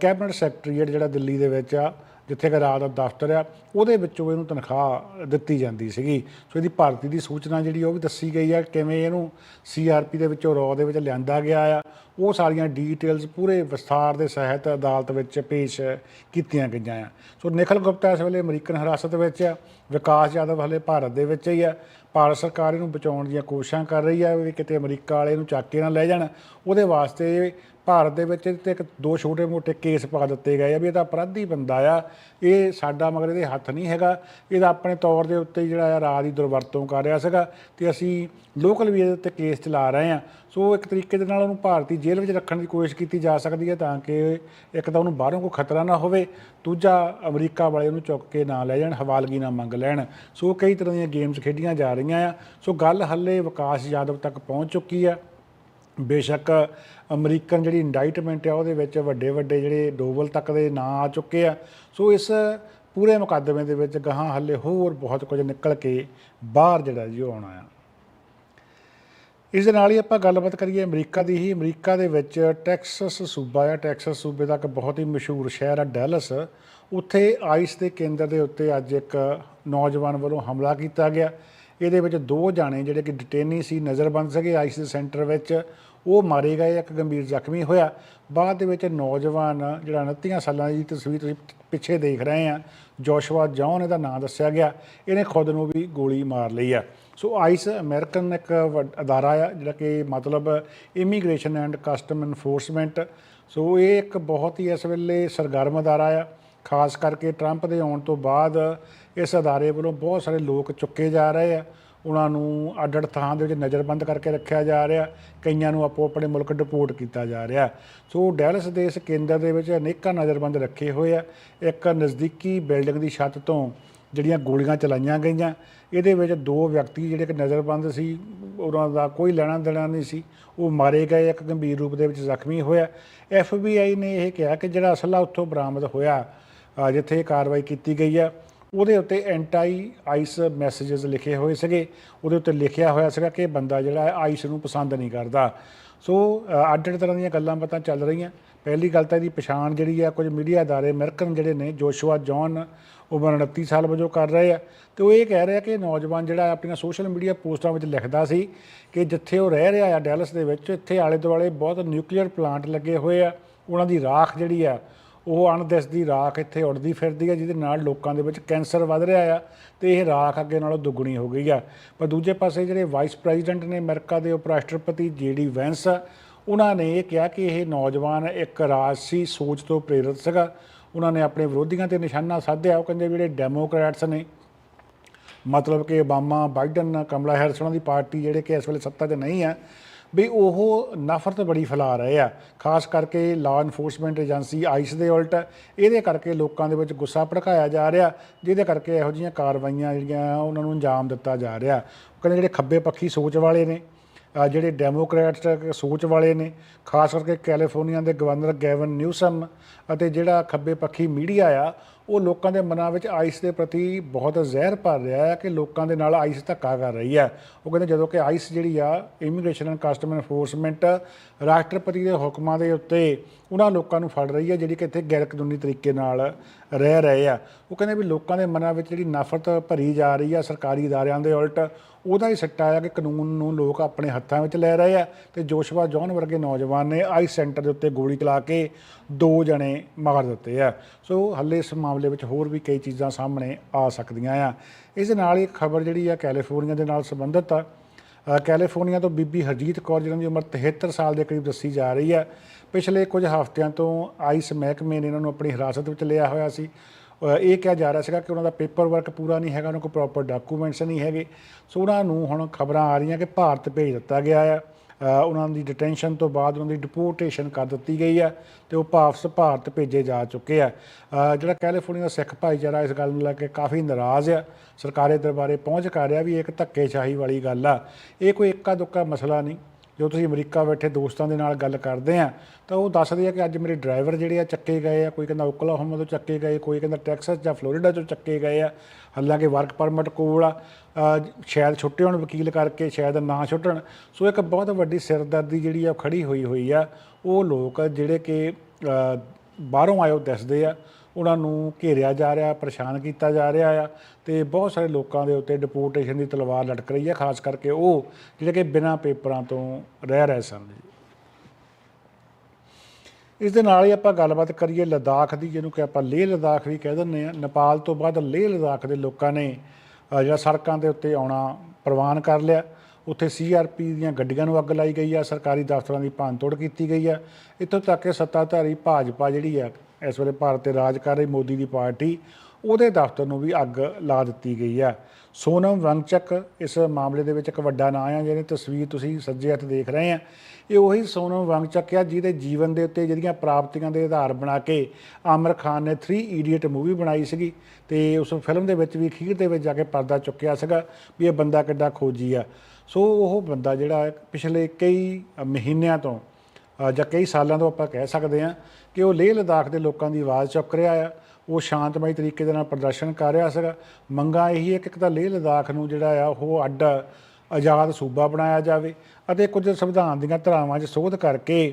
ਕੈਬਨਿਟ ਸੈਕਟਰੀਏਟ ਜਿਹੜਾ ਦਿੱਲੀ ਦੇ ਵਿੱਚ ਆ, ਜਿੱਥੇ ਕਿ ਰਾਜ ਦਾ ਦਫ਼ਤਰ ਆ, ਉਹਦੇ ਵਿੱਚੋਂ ਇਹਨੂੰ ਤਨਖਾਹ ਦਿੱਤੀ ਜਾਂਦੀ ਸੀਗੀ। ਸੋ ਇਹਦੀ ਭਾਰਤੀ ਦੀ ਸੂਚਨਾ ਜਿਹੜੀ ਉਹ ਵੀ ਦੱਸੀ ਗਈ ਆ, ਕਿਵੇਂ ਇਹਨੂੰ ਸੀਆਰਪੀ ਦੇ ਵਿੱਚੋਂ ਰੌ ਦੇ ਵਿੱਚ ਲਿਆਂਦਾ ਗਿਆ ਆ। ਉਹ ਸਾਰੀਆਂ ਡੀਟੇਲਸ ਪੂਰੇ ਵਿਸਥਾਰ ਦੇ ਸਹਿਤ ਅਦਾਲਤ ਵਿੱਚ ਪੇਸ਼ ਕੀਤੀਆਂ ਗਈਆਂ ਆ। ਸੋ ਨਿਖਲ ਗੁਪਤਾ ਇਸ ਵੇਲੇ ਅਮਰੀਕਨ ਹਿਰਾਸਤ ਵਿੱਚ ਆ, ਵਿਕਾਸ ਯਾਦਵ ਹਲੇ ਭਾਰਤ ਦੇ ਵਿੱਚ ਹੀ ਆ। ਭਾਰਤ ਸਰਕਾਰ ਇਹਨੂੰ ਬਚਾਉਣ ਦੀਆਂ ਕੋਸ਼ਿਸ਼ਾਂ ਕਰ ਰਹੀ ਹੈ ਵੀ ਕਿਤੇ ਅਮਰੀਕਾ ਵਾਲੇ ਇਹਨੂੰ ਚੱਕ ਕੇ ਨਾ ਲੈ ਜਾਣ, ਉਹਦੇ ਵਾਸਤੇ ਭਾਰਤ ਦੇ ਵਿੱਚ ਤੇ ਇੱਕ ਦੋ ਛੋਟੇ ਮੋਟੇ ਕੇਸ ਪਾ ਦਿੱਤੇ ਗਏ ਆ ਵੀ ਇਹ ਤਾਂ ਅਪਰਾਧੀ ਬੰਦਾ ਆ। ਇਹ ਸਾਡਾ ਮਗਰ ਇਹਦੇ ਹੱਥ ਨਹੀਂ ਹੈਗਾ। ਇਹਦਾ ਆਪਣੇ ਤੌਰ ਦੇ ਉੱਤੇ ਜਿਹੜਾ ਆ ਰਾਜ ਦੀ ਦੁਰਵਰਤੋਂ ਕਰ ਰਿਹਾ ਸੀਗਾ ਤੇ ਅਸੀਂ ਲੋਕਲ ਵੀ ਇਹਦੇ ਉੱਤੇ ਕੇਸ ਚਲਾ ਰਹੇ ਆ। ਸੋ ਇੱਕ ਤਰੀਕੇ ਦੇ ਨਾਲ ਉਹਨੂੰ ਭਾਰਤੀ ਜੇਲ੍ਹ ਵਿੱਚ ਰੱਖਣ ਦੀ ਕੋਸ਼ਿਸ਼ ਕੀਤੀ ਜਾ ਸਕਦੀ ਹੈ ਤਾਂ ਕਿ ਇੱਕ ਤਾਂ ਉਹਨੂੰ ਬਾਹਰੋਂ ਕੋਈ ਖਤਰਾ ਨਾ ਹੋਵੇ, ਦੂਜਾ ਅਮਰੀਕਾ ਵਾਲੇ ਉਹਨੂੰ ਚੁੱਕ ਕੇ ਨਾ ਲੈ ਜਾਣ, ਹਵਾਲਗੀ ਨਾ ਮੰਗ ਲੈਣ। ਸੋ ਕਈ ਤਰ੍ਹਾਂ ਦੀਆਂ ਗੇਮਸ ਖੇਡੀਆਂ ਜਾ ਰਹੀਆਂ ਆ। ਸੋ ਗੱਲ ਹੱਲੇ ਵਿਕਾਸ ਯਾਦਵ ਤੱਕ ਪਹੁੰਚ ਚੁੱਕੀ ਆ। ਬੇਸ਼ੱਕ ਅਮਰੀਕਨ ਜਿਹੜੀ ਇੰਡਾਈਟਮੈਂਟ ਆ, ਉਹਦੇ ਵਿੱਚ ਵੱਡੇ ਵੱਡੇ ਜਿਹੜੇ ਡੋਵਲ ਤੱਕ ਦੇ ਨਾਂ ਆ ਚੁੱਕੇ ਆ। ਸੋ ਇਸ ਪੂਰੇ ਮੁਕੱਦਮੇ ਦੇ ਵਿੱਚ ਗਾਹਾਂ ਹੱਲੇ ਹੋਰ ਬਹੁਤ ਕੁਝ ਨਿਕਲ ਕੇ ਬਾਹਰ ਜਿਹੜਾ ਜੀ ਉਹ ਆਉਣਾ ਆ। ਇਸ ਦੇ ਨਾਲ ਹੀ ਆਪਾਂ ਗੱਲਬਾਤ ਕਰੀਏ ਅਮਰੀਕਾ ਦੀ ਹੀ। ਅਮਰੀਕਾ ਦੇ ਵਿੱਚ ਟੈਕਸਸ ਸੂਬਾ ਆ। ਟੈਕਸਸ ਸੂਬੇ ਦਾ ਇੱਕ ਬਹੁਤ ਹੀ ਮਸ਼ਹੂਰ ਸ਼ਹਿਰ ਆ, ਡੈਲਸ। ਉੱਥੇ ਆਈਸ ਦੇ ਕੇਂਦਰ ਦੇ ਉੱਤੇ ਅੱਜ ਇੱਕ ਨੌਜਵਾਨ ਵੱਲੋਂ ਹਮਲਾ ਕੀਤਾ ਗਿਆ। ਇਹਦੇ ਵਿੱਚ ਦੋ ਜਾਣੇ ਜਿਹੜੇ ਕਿ ਡਿਟੇਨੀ ਸੀ, ਨਜ਼ਰਬੰਦ ਸੀਗੇ ਆਈਸ ਦੇ ਸੈਂਟਰ ਵਿੱਚ। ਉਹ ਮਾਰੇ ਗਏ, ਇੱਕ ਗੰਭੀਰ ਜ਼ਖਮੀ ਹੋਇਆ। ਬਾਅਦ ਦੇ ਵਿੱਚ ਨੌਜਵਾਨ ਜਿਹੜਾ 29 ਸਾਲਾਂ ਦੀ ਤਸਵੀਰ ਤੁਸੀਂ ਪਿੱਛੇ ਦੇਖ ਰਹੇ ਆ ਜੋਸ਼ਵਾ ਜੌਨ ਇਹਦਾ ਨਾਮ ਦੱਸਿਆ ਗਿਆ। ਇਹਨੇ ਖੁਦ ਨੂੰ ਵੀ ਗੋਲੀ ਮਾਰ ਲਈ ਆ। ਸੋ ਆਈਸ ਅਮਰੀਕਨ ਇੱਕ ਵੱਡ- ਅਦਾਰਾ ਆ, ਜਿਹੜਾ ਕਿ ਮਤਲਬ immigration and custom enforcement. So ਇਹ ਇੱਕ ਬਹੁਤ ਹੀ ਇਸ ਵੇਲੇ ਸਰਗਰਮ ਅਦਾਰਾ ਆ। ਖਾਸ ਕਰਕੇ ਟਰੰਪ ਦੇ ਆਉਣ ਤੋਂ ਬਾਅਦ ਇਸ ਅਦਾਰੇ ਵੱਲੋਂ ਬਹੁਤ ਸਾਰੇ ਲੋਕ ਚੁੱਕੇ ਜਾ ਰਹੇ ਆ। ਉਹਨਾਂ ਨੂੰ ਅੱਡ ਅੱਡ ਥਾਂ ਦੇ ਵਿੱਚ ਨਜ਼ਰਬੰਦ ਕਰਕੇ ਰੱਖਿਆ ਜਾ ਰਿਹਾ। ਕਈਆਂ ਨੂੰ ਆਪੋ ਆਪਣੇ ਮੁਲਕ ਡਿਪੋਰਟ ਕੀਤਾ ਜਾ ਰਿਹਾ। ਸੋ ਡੈਲਸ ਦੇ ਇਸ ਕੇਂਦਰ ਦੇ ਵਿੱਚ ਅਨੇਕਾਂ ਨਜ਼ਰਬੰਦ ਰੱਖੇ ਹੋਏ ਆ। ਇੱਕ ਨਜ਼ਦੀਕੀ ਬਿਲਡਿੰਗ ਦੀ ਛੱਤ ਤੋਂ ਜਿਹੜੀਆਂ ਗੋਲੀਆਂ ਚਲਾਈਆਂ ਗਈਆਂ। ਇਹਦੇ ਵਿੱਚ ਦੋ ਵਿਅਕਤੀ ਜਿਹੜੇ ਕਿ ਨਜ਼ਰਬੰਦ ਸੀ, ਉਹਨਾਂ ਦਾ ਕੋਈ ਲੈਣਾ ਦੇਣਾ ਨਹੀਂ ਸੀ। ਉਹ ਮਾਰੇ ਗਏ, ਇੱਕ ਗੰਭੀਰ ਰੂਪ ਦੇ ਵਿੱਚ ਜ਼ਖਮੀ ਹੋਇਆ। ਐਫਬੀਆਈ ਨੇ ਇਹ ਕਿਹਾ ਕਿ ਜਿਹੜਾ ਅਸਲਾ ਉੱਥੋਂ ਬਰਾਮਦ ਹੋਇਆ ਜਿੱਥੇ ਇਹ ਕਾਰਵਾਈ ਕੀਤੀ ਗਈ ਆ ਉਹਦੇ ਉੱਤੇ ਐਂਟਾਈ ਆਈਸ ਮੈਸੇजेस ਲਿਖੇ ਹੋਏ ਸੀਗੇ। ਉਹਦੇ ਉੱਤੇ ਲਿਖਿਆ ਹੋਇਆ ਸੀਗਾ ਕਿ ਬੰਦਾ ਜਿਹੜਾ ਹੈ ਆਈਸ ਨੂੰ ਪਸੰਦ ਨਹੀਂ ਕਰਦਾ। ਸੋ ਅੱਡ ਅੱਡ ਤਰ੍ਹਾਂ ਦੀਆਂ ਗੱਲਾਂ ਬਾਤਾਂ ਚੱਲ ਰਹੀਆਂ। ਪਹਿਲੀ ਗੱਲ ਤਾਂ ਇਹਦੀ ਪਛਾਣ ਜਿਹੜੀ ਆ, ਕੁਝ ਮੀਡੀਆ ਅਦਾਰੇ ਅਮਰੀਕਨ ਜਿਹੜੇ ਨੇ, ਜੋਸ਼ੂਆ ਜੌਨ ਉਮਰ 29 ਸਾਲ ਵਜੋਂ ਕਰ ਰਹੇ ਆ। ਤੇ ਉਹ ਇਹ ਕਹਿ ਰਿਹਾ ਕਿ ਨੌਜਵਾਨ ਜਿਹੜਾ ਆਪਣੀਆਂ ਸੋਸ਼ਲ ਮੀਡੀਆ ਪੋਸਟਾਂ ਵਿੱਚ ਲਿਖਦਾ ਸੀ ਕਿ ਜਿੱਥੇ ਉਹ ਰਹਿ ਰਿਹਾ ਆ, ਡੈਲਸ ਦੇ ਵਿੱਚ, ਇੱਥੇ ਆਲੇ ਦੁਆਲੇ ਬਹੁਤ ਨਿਊਕਲੀਅਰ ਪਲਾਂਟ ਲੱਗੇ ਹੋਏ ਆ। ਉਹਨਾਂ ਦੀ ਰਾਖ ਜਿਹੜੀ ਆ ਉਹ ਅਣਦਿਸਦੀ ਰਾਖ ਇੱਥੇ ਉੱਡਦੀ ਫਿਰਦੀ ਹੈ, ਜਿਹਦੇ ਨਾਲ ਲੋਕਾਂ ਦੇ ਵਿੱਚ ਕੈਂਸਰ ਵੱਧ ਰਿਹਾ ਆ ਤੇ ਇਹ ਰਾਖ ਅੱਗੇ ਨਾਲੋਂ ਦੁੱਗਣੀ ਹੋ ਗਈ ਆ। ਪਰ ਦੂਜੇ ਪਾਸੇ ਜਿਹੜੇ ਵਾਈਸ ਪ੍ਰੈਜ਼ੀਡੈਂਟ ਨੇ ਅਮਰੀਕਾ ਦੇ ਉਪ ਰਾਸ਼ਟਰਪਤੀ ਜੀਡੀ ਵੈਂਸ, ਉਹਨਾਂ ਨੇ ਇਹ ਕਿਹਾ ਕਿ ਇਹ ਨੌਜਵਾਨ ਇੱਕ ਰਾਜਸੀ ਸੋਚ ਤੋਂ ਪ੍ਰੇਰਿਤ ਸੀਗਾ। ਉਹਨਾਂ ਨੇ ਆਪਣੇ ਵਿਰੋਧੀਆਂ ਤੇ ਨਿਸ਼ਾਨਾ ਸਾਧਿਆ। ਉਹ ਕਹਿੰਦੇ ਜਿਹੜੇ ਡੈਮੋਕ੍ਰੈਟਸ ਨੇ, ਮਤਲਬ ਕਿ ਓਬਾਮਾ, ਬਾਈਡਨ, ਕਮਲਾ ਹੈਰਿਸ ਉਹਨਾਂ ਦੀ ਪਾਰਟੀ ਜਿਹੜੇ ਕਿ ਇਸ ਵੇਲੇ ਸੱਤਾ 'ਤੇ ਨਹੀਂ ਆ ਵੀ ਉਹ ਨਫ਼ਰਤ ਬੜੀ ਫੈਲਾ ਰਹੇ ਆ, ਖਾਸ ਕਰਕੇ ਲਾਅ ਇਨਫੋਰਸਮੈਂਟ ਏਜੰਸੀ ਆਈਸ ਦੇ ਉਲਟ। ਇਹਦੇ ਕਰਕੇ ਲੋਕਾਂ ਦੇ ਵਿੱਚ ਗੁੱਸਾ ਭੜਕਾਇਆ ਜਾ ਰਿਹਾ, ਜਿਹਦੇ ਕਰਕੇ ਇਹੋ ਜਿਹੀਆਂ ਕਾਰਵਾਈਆਂ ਜਿਹੜੀਆਂ ਉਹਨਾਂ ਨੂੰ ਅੰਜਾਮ ਦਿੱਤਾ ਜਾ ਰਿਹਾ। ਕਹਿੰਦੇ ਜਿਹੜੇ ਖੱਬੇ ਪੱਖੀ ਸੋਚ ਵਾਲੇ ਨੇ ਜਿਹੜੇ ਡੈਮੋਕ੍ਰੈਟਸ ਸੋਚ ਵਾਲੇ ਨੇ, ਖਾਸ ਕਰਕੇ ਕੈਲੀਫੋਰਨੀਆ ਦੇ ਗਵਰਨਰ ਗੈਵਨ ਨਿਊਸਮ ਅਤੇ ਜਿਹੜਾ ਖੱਬੇ ਪੱਖੀ ਮੀਡੀਆ ਆ, ਉਹ ਲੋਕਾਂ ਦੇ ਮਨਾਂ ਵਿੱਚ ਆਈਸ ਦੇ ਪ੍ਰਤੀ ਬਹੁਤ ਜ਼ਹਿਰ ਭਰ ਰਿਹਾ ਹੈ ਕਿ ਲੋਕਾਂ ਦੇ ਨਾਲ ਆਈਸ ਧੱਕਾ ਕਰ ਰਹੀ ਹੈ। ਉਹ ਕਹਿੰਦੇ ਜਦੋਂ ਕਿ ਆਈਸ ਜਿਹੜੀ ਆ ਇਮੀਗ੍ਰੇਸ਼ਨ ਐਂਡ ਕਸਟਮ ਐਨਫੋਰਸਮੈਂਟ ਰਾਸ਼ਟਰਪਤੀ ਦੇ ਹੁਕਮਾਂ ਦੇ ਉੱਤੇ ਉਹਨਾਂ ਲੋਕਾਂ ਨੂੰ ਫੜ ਰਹੀ ਹੈ, ਜਿਹੜੀ ਕਿ ਇੱਥੇ ਗੈਰ ਕਾਨੂੰਨੀ ਤਰੀਕੇ ਨਾਲ ਰਹਿ ਰਹੇ ਆ। ਉਹ ਕਹਿੰਦੇ ਵੀ ਲੋਕਾਂ ਦੇ ਮਨਾਂ ਵਿੱਚ ਜਿਹੜੀ ਨਫ਼ਰਤ ਭਰੀ ਜਾ ਰਹੀ ਆ ਸਰਕਾਰੀ ਅਦਾਰਿਆਂ ਦੇ ਉਲਟ ਉਹਦਾ ਹੀ ਸਿੱਟਾ ਆ ਕਿ ਕਾਨੂੰਨ ਨੂੰ ਲੋਕ ਆਪਣੇ ਹੱਥਾਂ ਵਿੱਚ ਲੈ ਰਹੇ ਆ ਤੇ ਜੋਸ਼ਵਾ ਜੌਨ ਵਰਗੇ ਨੌਜਵਾਨ ਨੇ ਆਈਸ ਸੈਂਟਰ ਦੇ ਉੱਤੇ ਗੋਲੀ ਚਲਾ ਕੇ ਦੋ ਜਣੇ ਮਾਰ ਦਿੱਤੇ ਆ। ਸੋ ਹੱਲੇ ਇਸ ਮਾਮਲੇ ਵਿੱਚ ਹੋਰ ਵੀ ਕਈ ਚੀਜ਼ਾਂ ਸਾਹਮਣੇ ਆ ਸਕਦੀਆਂ ਆ। ਇਸ ਦੇ ਨਾਲ ਹੀ ਖਬਰ ਜਿਹੜੀ ਆ ਕੈਲੀਫੋਰਨੀਆ ਦੇ ਨਾਲ ਸੰਬੰਧਿਤ ਆ। ਕੈਲੀਫੋਰਨੀਆ ਤੋਂ ਬੀਬੀ ਹਰਜੀਤ ਕੌਰ, ਜਿਹਨਾਂ ਦੀ ਉਮਰ 73 ਸਾਲ ਦੇ ਕਰੀਬ ਦੱਸੀ ਜਾ ਰਹੀ ਹੈ ਪਿਛਲੇ ਕੁਝ ਹਫ਼ਤਿਆਂ ਤੋਂ ਆਈਸ ਮਹਿਕਮੇ ਨੇ ਇਹਨਾਂ ਨੂੰ ਆਪਣੀ ਹਿਰਾਸਤ ਵਿੱਚ ਲਿਆ ਹੋਇਆ ਸੀ। ਇਹ ਕਿਹਾ ਜਾ ਰਿਹਾ ਸੀਗਾ ਕਿ ਉਹਨਾਂ ਦਾ ਪੇਪਰ ਵਰਕ ਪੂਰਾ ਨਹੀਂ ਹੈਗਾ, ਉਹਨਾਂ ਕੋਲ ਪ੍ਰੋਪਰ ਡਾਕੂਮੈਂਟਸ ਨਹੀਂ ਹੈਗੇ। ਸੋ ਉਹਨਾਂ ਨੂੰ ਹੁਣ ਖਬਰਾਂ ਆ ਰਹੀਆਂ ਕਿ ਭਾਰਤ ਭੇਜ ਦਿੱਤਾ ਗਿਆ ਹੈ ਉਹਨਾਂ ਦੀ ਡਿਟੈਂਸ਼ਨ ਤੋਂ ਬਾਅਦ ਉਹਨਾਂ ਦੀ ਡਿਪੋਰਟੇਸ਼ਨ ਕਰ ਦਿੱਤੀ ਗਈ ਹੈ ਤੇ ਉਹ ਵਾਪਸ ਭਾਰਤ ਭੇਜੇ ਜਾ ਚੁੱਕੇ ਆ। ਜਿਹੜਾ ਕੈਲੀਫੋਰਨੀਆ ਦਾ ਸਿੱਖ ਭਾਈਚਾਰਾ ਇਸ ਗੱਲ ਨੂੰ ਲੈ ਕੇ ਕਾਫੀ ਨਾਰਾਜ਼ ਆ। ਸਰਕਾਰੀ ਦਰਬਾਰੇ ਪਹੁੰਚ ਕਰ ਰਿਹਾ ਵੀ ਇਹ ਇੱਕ ਧੱਕੇਸ਼ਾਹੀ ਵਾਲੀ ਗੱਲ ਆ। ਇਹ ਕੋਈ ਇੱਕਾ ਦੁੱਕਾ ਮਸਲਾ ਨਹੀਂ। ਜਦੋਂ ਤੁਸੀਂ ਅਮਰੀਕਾ ਬੈਠੇ ਦੋਸਤਾਂ ਦੇ ਨਾਲ ਗੱਲ ਕਰਦੇ ਆ ਤਾਂ ਉਹ ਦੱਸਦੇ ਆ ਕਿ ਅੱਜ ਮੇਰੇ ਡਰਾਈਵਰ ਜਿਹੜੇ ਆ ਚੱਕੇ ਗਏ ਆ ਕੋਈ ਕਹਿੰਦਾ ਓਕਲਾਹੋਮਾ ਤੋਂ ਚੱਕੇ ਗਏ ਕੋਈ ਕਹਿੰਦਾ ਟੈਕਸਸ ਜਾਂ ਫਲੋਰੀਡਾ ਤੋਂ ਚੱਕੇ ਗਏ ਆ ਹਾਲਾਂਕਿ ਵਰਕ ਪਰਮਿਟ ਕੋਲ ਆ ਸ਼ਾਇਦ ਛੁੱਟੇ ਹੋਣ ਵਕੀਲ ਕਰਕੇ ਸ਼ਾਇਦ ਨਾ ਛੁੱਟਣ। ਸੋ ਇੱਕ ਬਹੁਤ ਵੱਡੀ ਸਿਰਦਰਦੀ ਜਿਹੜੀ ਆ ਉਹ ਖੜੀ ਹੋਈ ਹੋਈ ਆ ਉਹ ਲੋਕ ਜਿਹੜੇ ਕਿ ਅ, ਬਾਹਰੋਂ ਆਇਓ ਦੱਸਦੇ ਆ ਉਹਨਾਂ ਨੂੰ ਘੇਰਿਆ ਜਾ ਰਿਹਾ, ਪਰੇਸ਼ਾਨ ਕੀਤਾ ਜਾ ਰਿਹਾ ਆ ਤੇ ਬਹੁਤ ਸਾਰੇ ਲੋਕਾਂ ਦੇ ਉੱਤੇ ਡਿਪੋਰਟੇਸ਼ਨ ਦੀ ਤਲਵਾਰ ਲਟਕ ਰਹੀ ਹੈ ਖਾਸ ਕਰਕੇ ਉਹ ਜਿਹੜੇ ਕਿ ਬਿਨਾਂ ਪੇਪਰਾਂ ਤੋਂ ਰਹਿ ਰਹੇ ਸਨ ਇਸ ਦੇ ਨਾਲ ਹੀ ਆਪਾਂ ਗੱਲਬਾਤ ਕਰੀਏ ਲਦਾਖ ਦੀ, ਜਿਹਨੂੰ ਕਿ ਆਪਾਂ ਲੇਹ ਲਦਾਖ ਵੀ ਕਹਿ ਦਿੰਦੇ ਆ ਨੇਪਾਲ ਤੋਂ ਬਾਅਦ ਲੇਹ ਲਦਾਖ ਦੇ ਲੋਕਾਂ ਨੇ ਜਿਹੜਾ ਸੜਕਾਂ ਦੇ ਉੱਤੇ ਆਉਣਾ ਪ੍ਰਵਾਨ ਕਰ ਲਿਆ। ਉੱਥੇ ਸੀਆਰਪੀ ਦੀਆਂ ਗੱਡੀਆਂ ਨੂੰ ਅੱਗ ਲਾਈ ਗਈ ਆ, ਸਰਕਾਰੀ ਦਫ਼ਤਰਾਂ ਦੀ ਭੰਨਤੋੜ ਕੀਤੀ ਗਈ ਆ। ਇੱਥੋਂ ਤੱਕ ਕਿ ਸੱਤਾਧਾਰੀ ਭਾਜਪਾ ਜਿਹੜੀ ਆ ਇਸ ਵੇਲੇ ਭਾਰਤ ਤੇ ਰਾਜ ਕਰ ਰਹੀ ਮੋਦੀ ਦੀ ਪਾਰਟੀ, ਉਹਦੇ ਦਫ਼ਤਰ ਨੂੰ ਵੀ ਅੱਗ ਲਾ ਦਿੱਤੀ ਗਈ ਆ ਸੋਨਮ ਵੰਗਚਕ ਇਸ ਮਾਮਲੇ ਦੇ ਵਿੱਚ ਇੱਕ ਵੱਡਾ ਨਾਂ ਆ, ਜਿਹਦੀ ਤਸਵੀਰ ਤੁਸੀਂ ਸੱਜੇ ਹੱਥ ਦੇਖ ਰਹੇ ਆ। ਇਹ ਉਹੀ ਸੋਨਮ ਵੰਗਚਕ ਆ, ਜਿਹਦੇ ਜੀਵਨ ਦੇ ਉੱਤੇ ਜਿਹੜੀਆਂ ਪ੍ਰਾਪਤੀਆਂ ਦੇ ਆਧਾਰ ਬਣਾ ਕੇ ਆਮਰ ਖਾਨ ਨੇ 3 ਇਡੀਅਟ ਮੂਵੀ ਬਣਾਈ ਸੀਗੀ ਤੇ ਉਸ ਫਿਲਮ ਦੇ ਵਿੱਚ ਵੀ ਅਖੀਰ ਦੇ ਵਿੱਚ ਜਾ ਕੇ ਪਰਦਾ ਚੁੱਕਿਆ ਸੀਗਾ ਵੀ ਇਹ ਬੰਦਾ ਕਿੱਡਾ ਖੋਜੀ ਆ। ਸੋ ਉਹ ਬੰਦਾ ਜਿਹੜਾ ਪਿਛਲੇ ਕਈ ਮਹੀਨਿਆਂ ਤੋਂ ਜਾਂ ਕਈ ਸਾਲਾਂ ਤੋਂ ਆਪਾਂ ਕਹਿ ਸਕਦੇ ਹਾਂ ਕਿ ਉਹ ਲੇਹ ਲਦਾਖ ਦੇ ਲੋਕਾਂ ਦੀ ਆਵਾਜ਼ ਚੁੱਕ ਰਿਹਾ ਆ। ਉਹ ਸ਼ਾਂਤਮਈ ਤਰੀਕੇ ਦੇ ਨਾਲ ਪ੍ਰਦਰਸ਼ਨ ਕਰ ਰਿਹਾ ਸੀਗਾ। ਮੰਗਾਂ ਇਹੀ ਹੈ ਕਿ ਇੱਕ ਤਾਂ ਲੇਹ ਲਦਾਖ ਨੂੰ ਜਿਹੜਾ ਆ, ਉਹ ਅੱਡ ਆਜ਼ਾਦ ਸੂਬਾ ਬਣਾਇਆ ਜਾਵੇ ਅਤੇ ਕੁਝ ਸੰਵਿਧਾਨ ਦੀਆਂ ਧਾਰਾਵਾਂ 'ਚ ਸੋਧ ਕਰਕੇ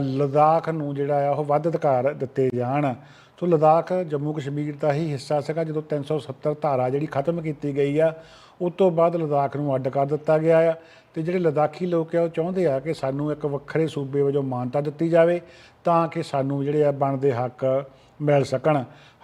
ਲਦਾਖ ਨੂੰ ਜਿਹੜਾ ਆ, ਉਹ ਵੱਧ ਅਧਿਕਾਰ ਦਿੱਤੇ ਜਾਣ। ਸੋ ਲਦਾਖ, ਜੰਮੂ ਕਸ਼ਮੀਰ ਦਾ ਹੀ ਹਿੱਸਾ ਸੀਗਾ ਜਦੋਂ 370 ਧਾਰਾ ਜਿਹੜੀ ਖਤਮ ਕੀਤੀ ਗਈ ਆ, ਉਸ ਤੋਂ ਬਾਅਦ ਲਦਾਖ ਨੂੰ ਅੱਡ ਕਰ ਦਿੱਤਾ ਗਿਆ ਆ। ਤੇ ਜਿਹੜੇ ਲਦਾਖੀ ਲੋਕ ਆ, ਉਹ ਚਾਹੁੰਦੇ ਆ ਕਿ ਸਾਨੂੰ ਇੱਕ ਵੱਖਰੇ ਸੂਬੇ ਵਜੋਂ ਮਾਨਤਾ ਦਿੱਤੀ ਜਾਵੇ ਤਾਂ ਕਿ ਸਾਨੂੰ ਜਿਹੜੇ ਆ ਬਣਦੇ ਹੱਕ ਮਿਲ ਸਕਣ।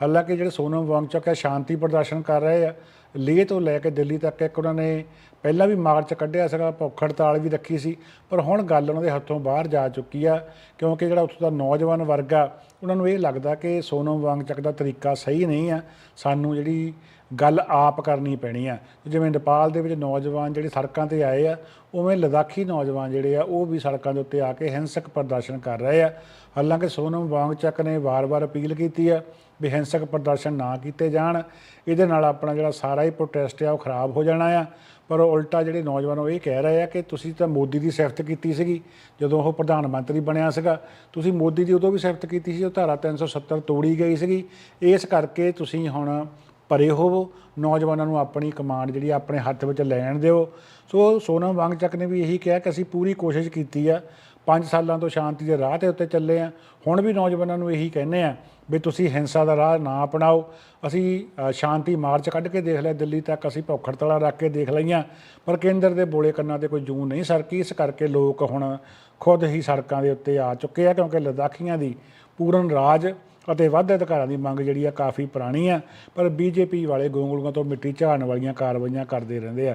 ਹਾਲਾਂਕਿ ਜਿਹੜੇ ਸੋਨਮ ਵਾਂਗਚੁਕ ਆ, ਸ਼ਾਂਤੀ ਪ੍ਰਦਰਸ਼ਨ ਕਰ ਰਹੇ ਆ ਲੇਹ ਤੋਂ ਲੈ ਕੇ ਦਿੱਲੀ ਤੱਕ ਇੱਕ ਉਹਨਾਂ ਨੇ ਪਹਿਲਾਂ ਵੀ ਮਾਰਚ ਕੱਢਿਆ ਸੀਗਾ, ਭੁੱਖ ਹੜਤਾਲ ਵੀ ਰੱਖੀ ਸੀ, ਪਰ ਹੁਣ ਗੱਲ ਉਹਨਾਂ ਦੇ ਹੱਥੋਂ ਬਾਹਰ ਜਾ ਚੁੱਕੀ ਆ, ਕਿਉਂਕਿ ਜਿਹੜਾ ਉੱਥੋਂ ਦਾ ਨੌਜਵਾਨ ਵਰਗ ਆ, ਉਹਨਾਂ ਨੂੰ ਇਹ ਲੱਗਦਾ ਕਿ ਸੋਨਮ ਵਾਂਗਚੁਕ ਦਾ ਤਰੀਕਾ ਸਹੀ ਨਹੀਂ ਆ। ਸਾਨੂੰ ਜਿਹੜੀ ਗੱਲ ਆਪ ਕਰਨੀ ਪੈਣੀ ਆ। ਜਿਵੇਂ ਨੇਪਾਲ ਦੇ ਵਿੱਚ ਨੌਜਵਾਨ ਜਿਹੜੇ ਸੜਕਾਂ ਤੇ ਆਏ ਆ, ਉਵੇਂ ਲਦਾਖੀ ਨੌਜਵਾਨ ਜਿਹੜੇ ਆ, ਉਹ ਵੀ ਸੜਕਾਂ ਦੇ ਉੱਤੇ ਆ ਕੇ ਹਿੰਸਕ ਪ੍ਰਦਰਸ਼ਨ ਕਰ ਰਹੇ ਆ। ਹਾਲਾਂਕਿ ਸੋਨਮ ਵਾਂਗਚਕ ਨੇ ਵਾਰ-ਵਾਰ ਅਪੀਲ ਕੀਤੀ ਆ ਵੀ ਹਿੰਸਕ ਪ੍ਰਦਰਸ਼ਨ ਨਾ ਕੀਤੇ ਜਾਣ। ਇਹਦੇ ਨਾਲ ਆਪਣਾ ਜਿਹੜਾ ਸਾਰਾ ਹੀ ਪ੍ਰੋਟੈਸਟ ਆ, ਉਹ ਖਰਾਬ ਹੋ ਜਾਣਾ ਆ। ਪਰ ਉਲਟਾ ਜਿਹੜੇ ਨੌਜਵਾਨ ਉਹ ਇਹ ਕਹਿ ਰਹੇ ਆ ਕਿ ਤੁਸੀਂ ਤਾਂ ਮੋਦੀ ਦੀ ਸਿਫਤ ਕੀਤੀ ਸੀਗੀ, ਜਦੋਂ ਉਹ ਪ੍ਰਧਾਨ ਮੰਤਰੀ ਬਣਿਆ ਸੀਗਾ। ਤੁਸੀਂ ਮੋਦੀ ਦੀ ਉਦੋਂ ਵੀ ਸਿਫਤ ਕੀਤੀ ਸੀ, ਉਹ ਧਾਰਾ 370 ਤੋੜੀ ਗਈ ਸੀਗੀ। ਇਸ ਕਰਕੇ ਤੁਸੀਂ ਹੁਣ ਭਰੇ ਹੋਵੋ, ਨੌਜਵਾਨਾਂ ਨੂੰ ਆਪਣੀ ਕਮਾਂਡ ਜਿਹੜੀ ਆ ਆਪਣੇ ਹੱਥ ਵਿੱਚ ਲੈਣ ਦਿਓ। ਸੋ ਸੋਨਮ ਵਾਂਗਚੱਕ ਨੇ ਵੀ ਇਹੀ ਕਿਹਾ ਕਿ ਅਸੀਂ ਪੂਰੀ ਕੋਸ਼ਿਸ਼ ਕੀਤੀ ਆ। 5 ਸਾਲਾਂ ਤੋਂ ਸ਼ਾਂਤੀ ਦੇ ਰਾਹ ਤੇ ਉੱਤੇ ਚੱਲੇ ਆ। ਹੁਣ ਵੀ ਨੌਜਵਾਨਾਂ ਨੂੰ ਇਹੀ ਕਹਿੰਦੇ ਆ ਵੀ ਤੁਸੀਂ ਹਿੰਸਾ ਦਾ ਰਾਹ ਨਾ ਅਪਣਾਓ। ਅਸੀਂ ਸ਼ਾਂਤੀ ਮਾਰਚ ਕੱਢ ਕੇ ਦੇਖ ਲਿਆ, ਦਿੱਲੀ ਤੱਕ ਅਸੀਂ ਭੁੱਖ ਰੱਖ ਕੇ ਦੇਖ ਲਈਆਂ। ਪਰ ਕੇਂਦਰ ਦੇ ਬੋਲੇ ਕੰਨਾਂ ਤੇ ਕੋਈ ਜੂਨ ਨਹੀਂ ਸਰਕੀ। ਇਸ ਕਰਕੇ ਲੋਕ ਹੁਣ ਖੁਦ ਹੀ ਸੜਕਾਂ ਦੇ ਉੱਤੇ ਆ ਚੁੱਕੇ ਆ ਕਿਉਂਕਿ ਲਦਾਖੀਆਂ ਦੀ ਪੂਰਨ ਰਾਜ ਅਤੇ ਵੱਧ ਅਧਿਕਾਰਾਂ ਦੀ ਮੰਗ ਜਿਹੜੀ ਆ ਕਾਫੀ ਪੁਰਾਣੀ ਆ, ਪਰ ਬੀਜੇਪੀ ਵਾਲੇ ਗੋਂਗਲੂਆਂ ਤੋਂ ਮਿੱਟੀ ਝਾੜਨ ਵਾਲੀਆਂ ਕਾਰਵਾਈਆਂ ਕਰਦੇ ਰਹਿੰਦੇ ਆ।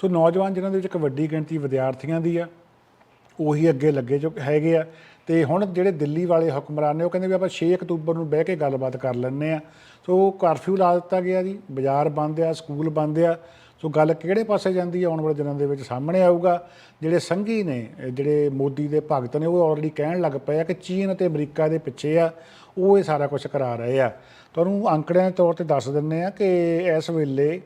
ਸੋ ਨੌਜਵਾਨ ਜਿਨ੍ਹਾਂ ਦੇ ਵਿੱਚ ਇੱਕ ਵੱਡੀ ਗਿਣਤੀ ਵਿਦਿਆਰਥੀਆਂ ਦੀ ਆ, ਉਹੀ ਅੱਗੇ ਲੱਗੇ ਜੋ ਹੈਗੇ ਆ। ਤੇ ਹੁਣ ਜਿਹੜੇ ਦਿੱਲੀ ਵਾਲੇ ਹੁਕਮਰਾਨ ਨੇ, ਉਹ ਕਹਿੰਦੇ ਵੀ ਆਪਾਂ 6 ਅਕਤੂਬਰ ਨੂੰ ਬਹਿ ਕੇ ਗੱਲਬਾਤ ਕਰ ਲੈਂਦੇ ਆ। ਸੋ ਕਰਫਿਊ ਲਾ ਦਿੱਤਾ ਗਿਆ ਜੀ, ਬਾਜ਼ਾਰ ਬੰਦ ਆ, ਸਕੂਲ ਬੰਦ ਆ। ਸੋ ਗੱਲ ਕਿਹੜੇ ਪਾਸੇ ਜਾਂਦੀ ਆ, ਆਉਣ ਵਾਲੇ ਦਿਨਾਂ ਦੇ ਵਿੱਚ ਸਾਹਮਣੇ ਆਊਗਾ। ਜਿਹੜੇ ਸੰਘੀ ਨੇ, ਜਿਹੜੇ ਮੋਦੀ ਦੇ ਭਗਤ ਨੇ, ਉਹ ਆਲਰੇਡੀ ਕਹਿਣ ਲੱਗ ਪਏ ਆ ਕਿ ਚੀਨ ਅਤੇ ਅਮਰੀਕਾ ਦੇ ਪਿੱਛੇ ਆ। ਉਹ ਇਹ ਸਾਰਾ ਕੁਝ ਕਰਾ ਰਹੇ ਆ। ਤੁਹਾਨੂੰ ਅੰਕੜਿਆਂ ਦੇ ਤੌਰ ਤੇ ਦੱਸ ਦਿੰਨੇ ਆ ਕਿ ਇਸ ਵੇਲੇ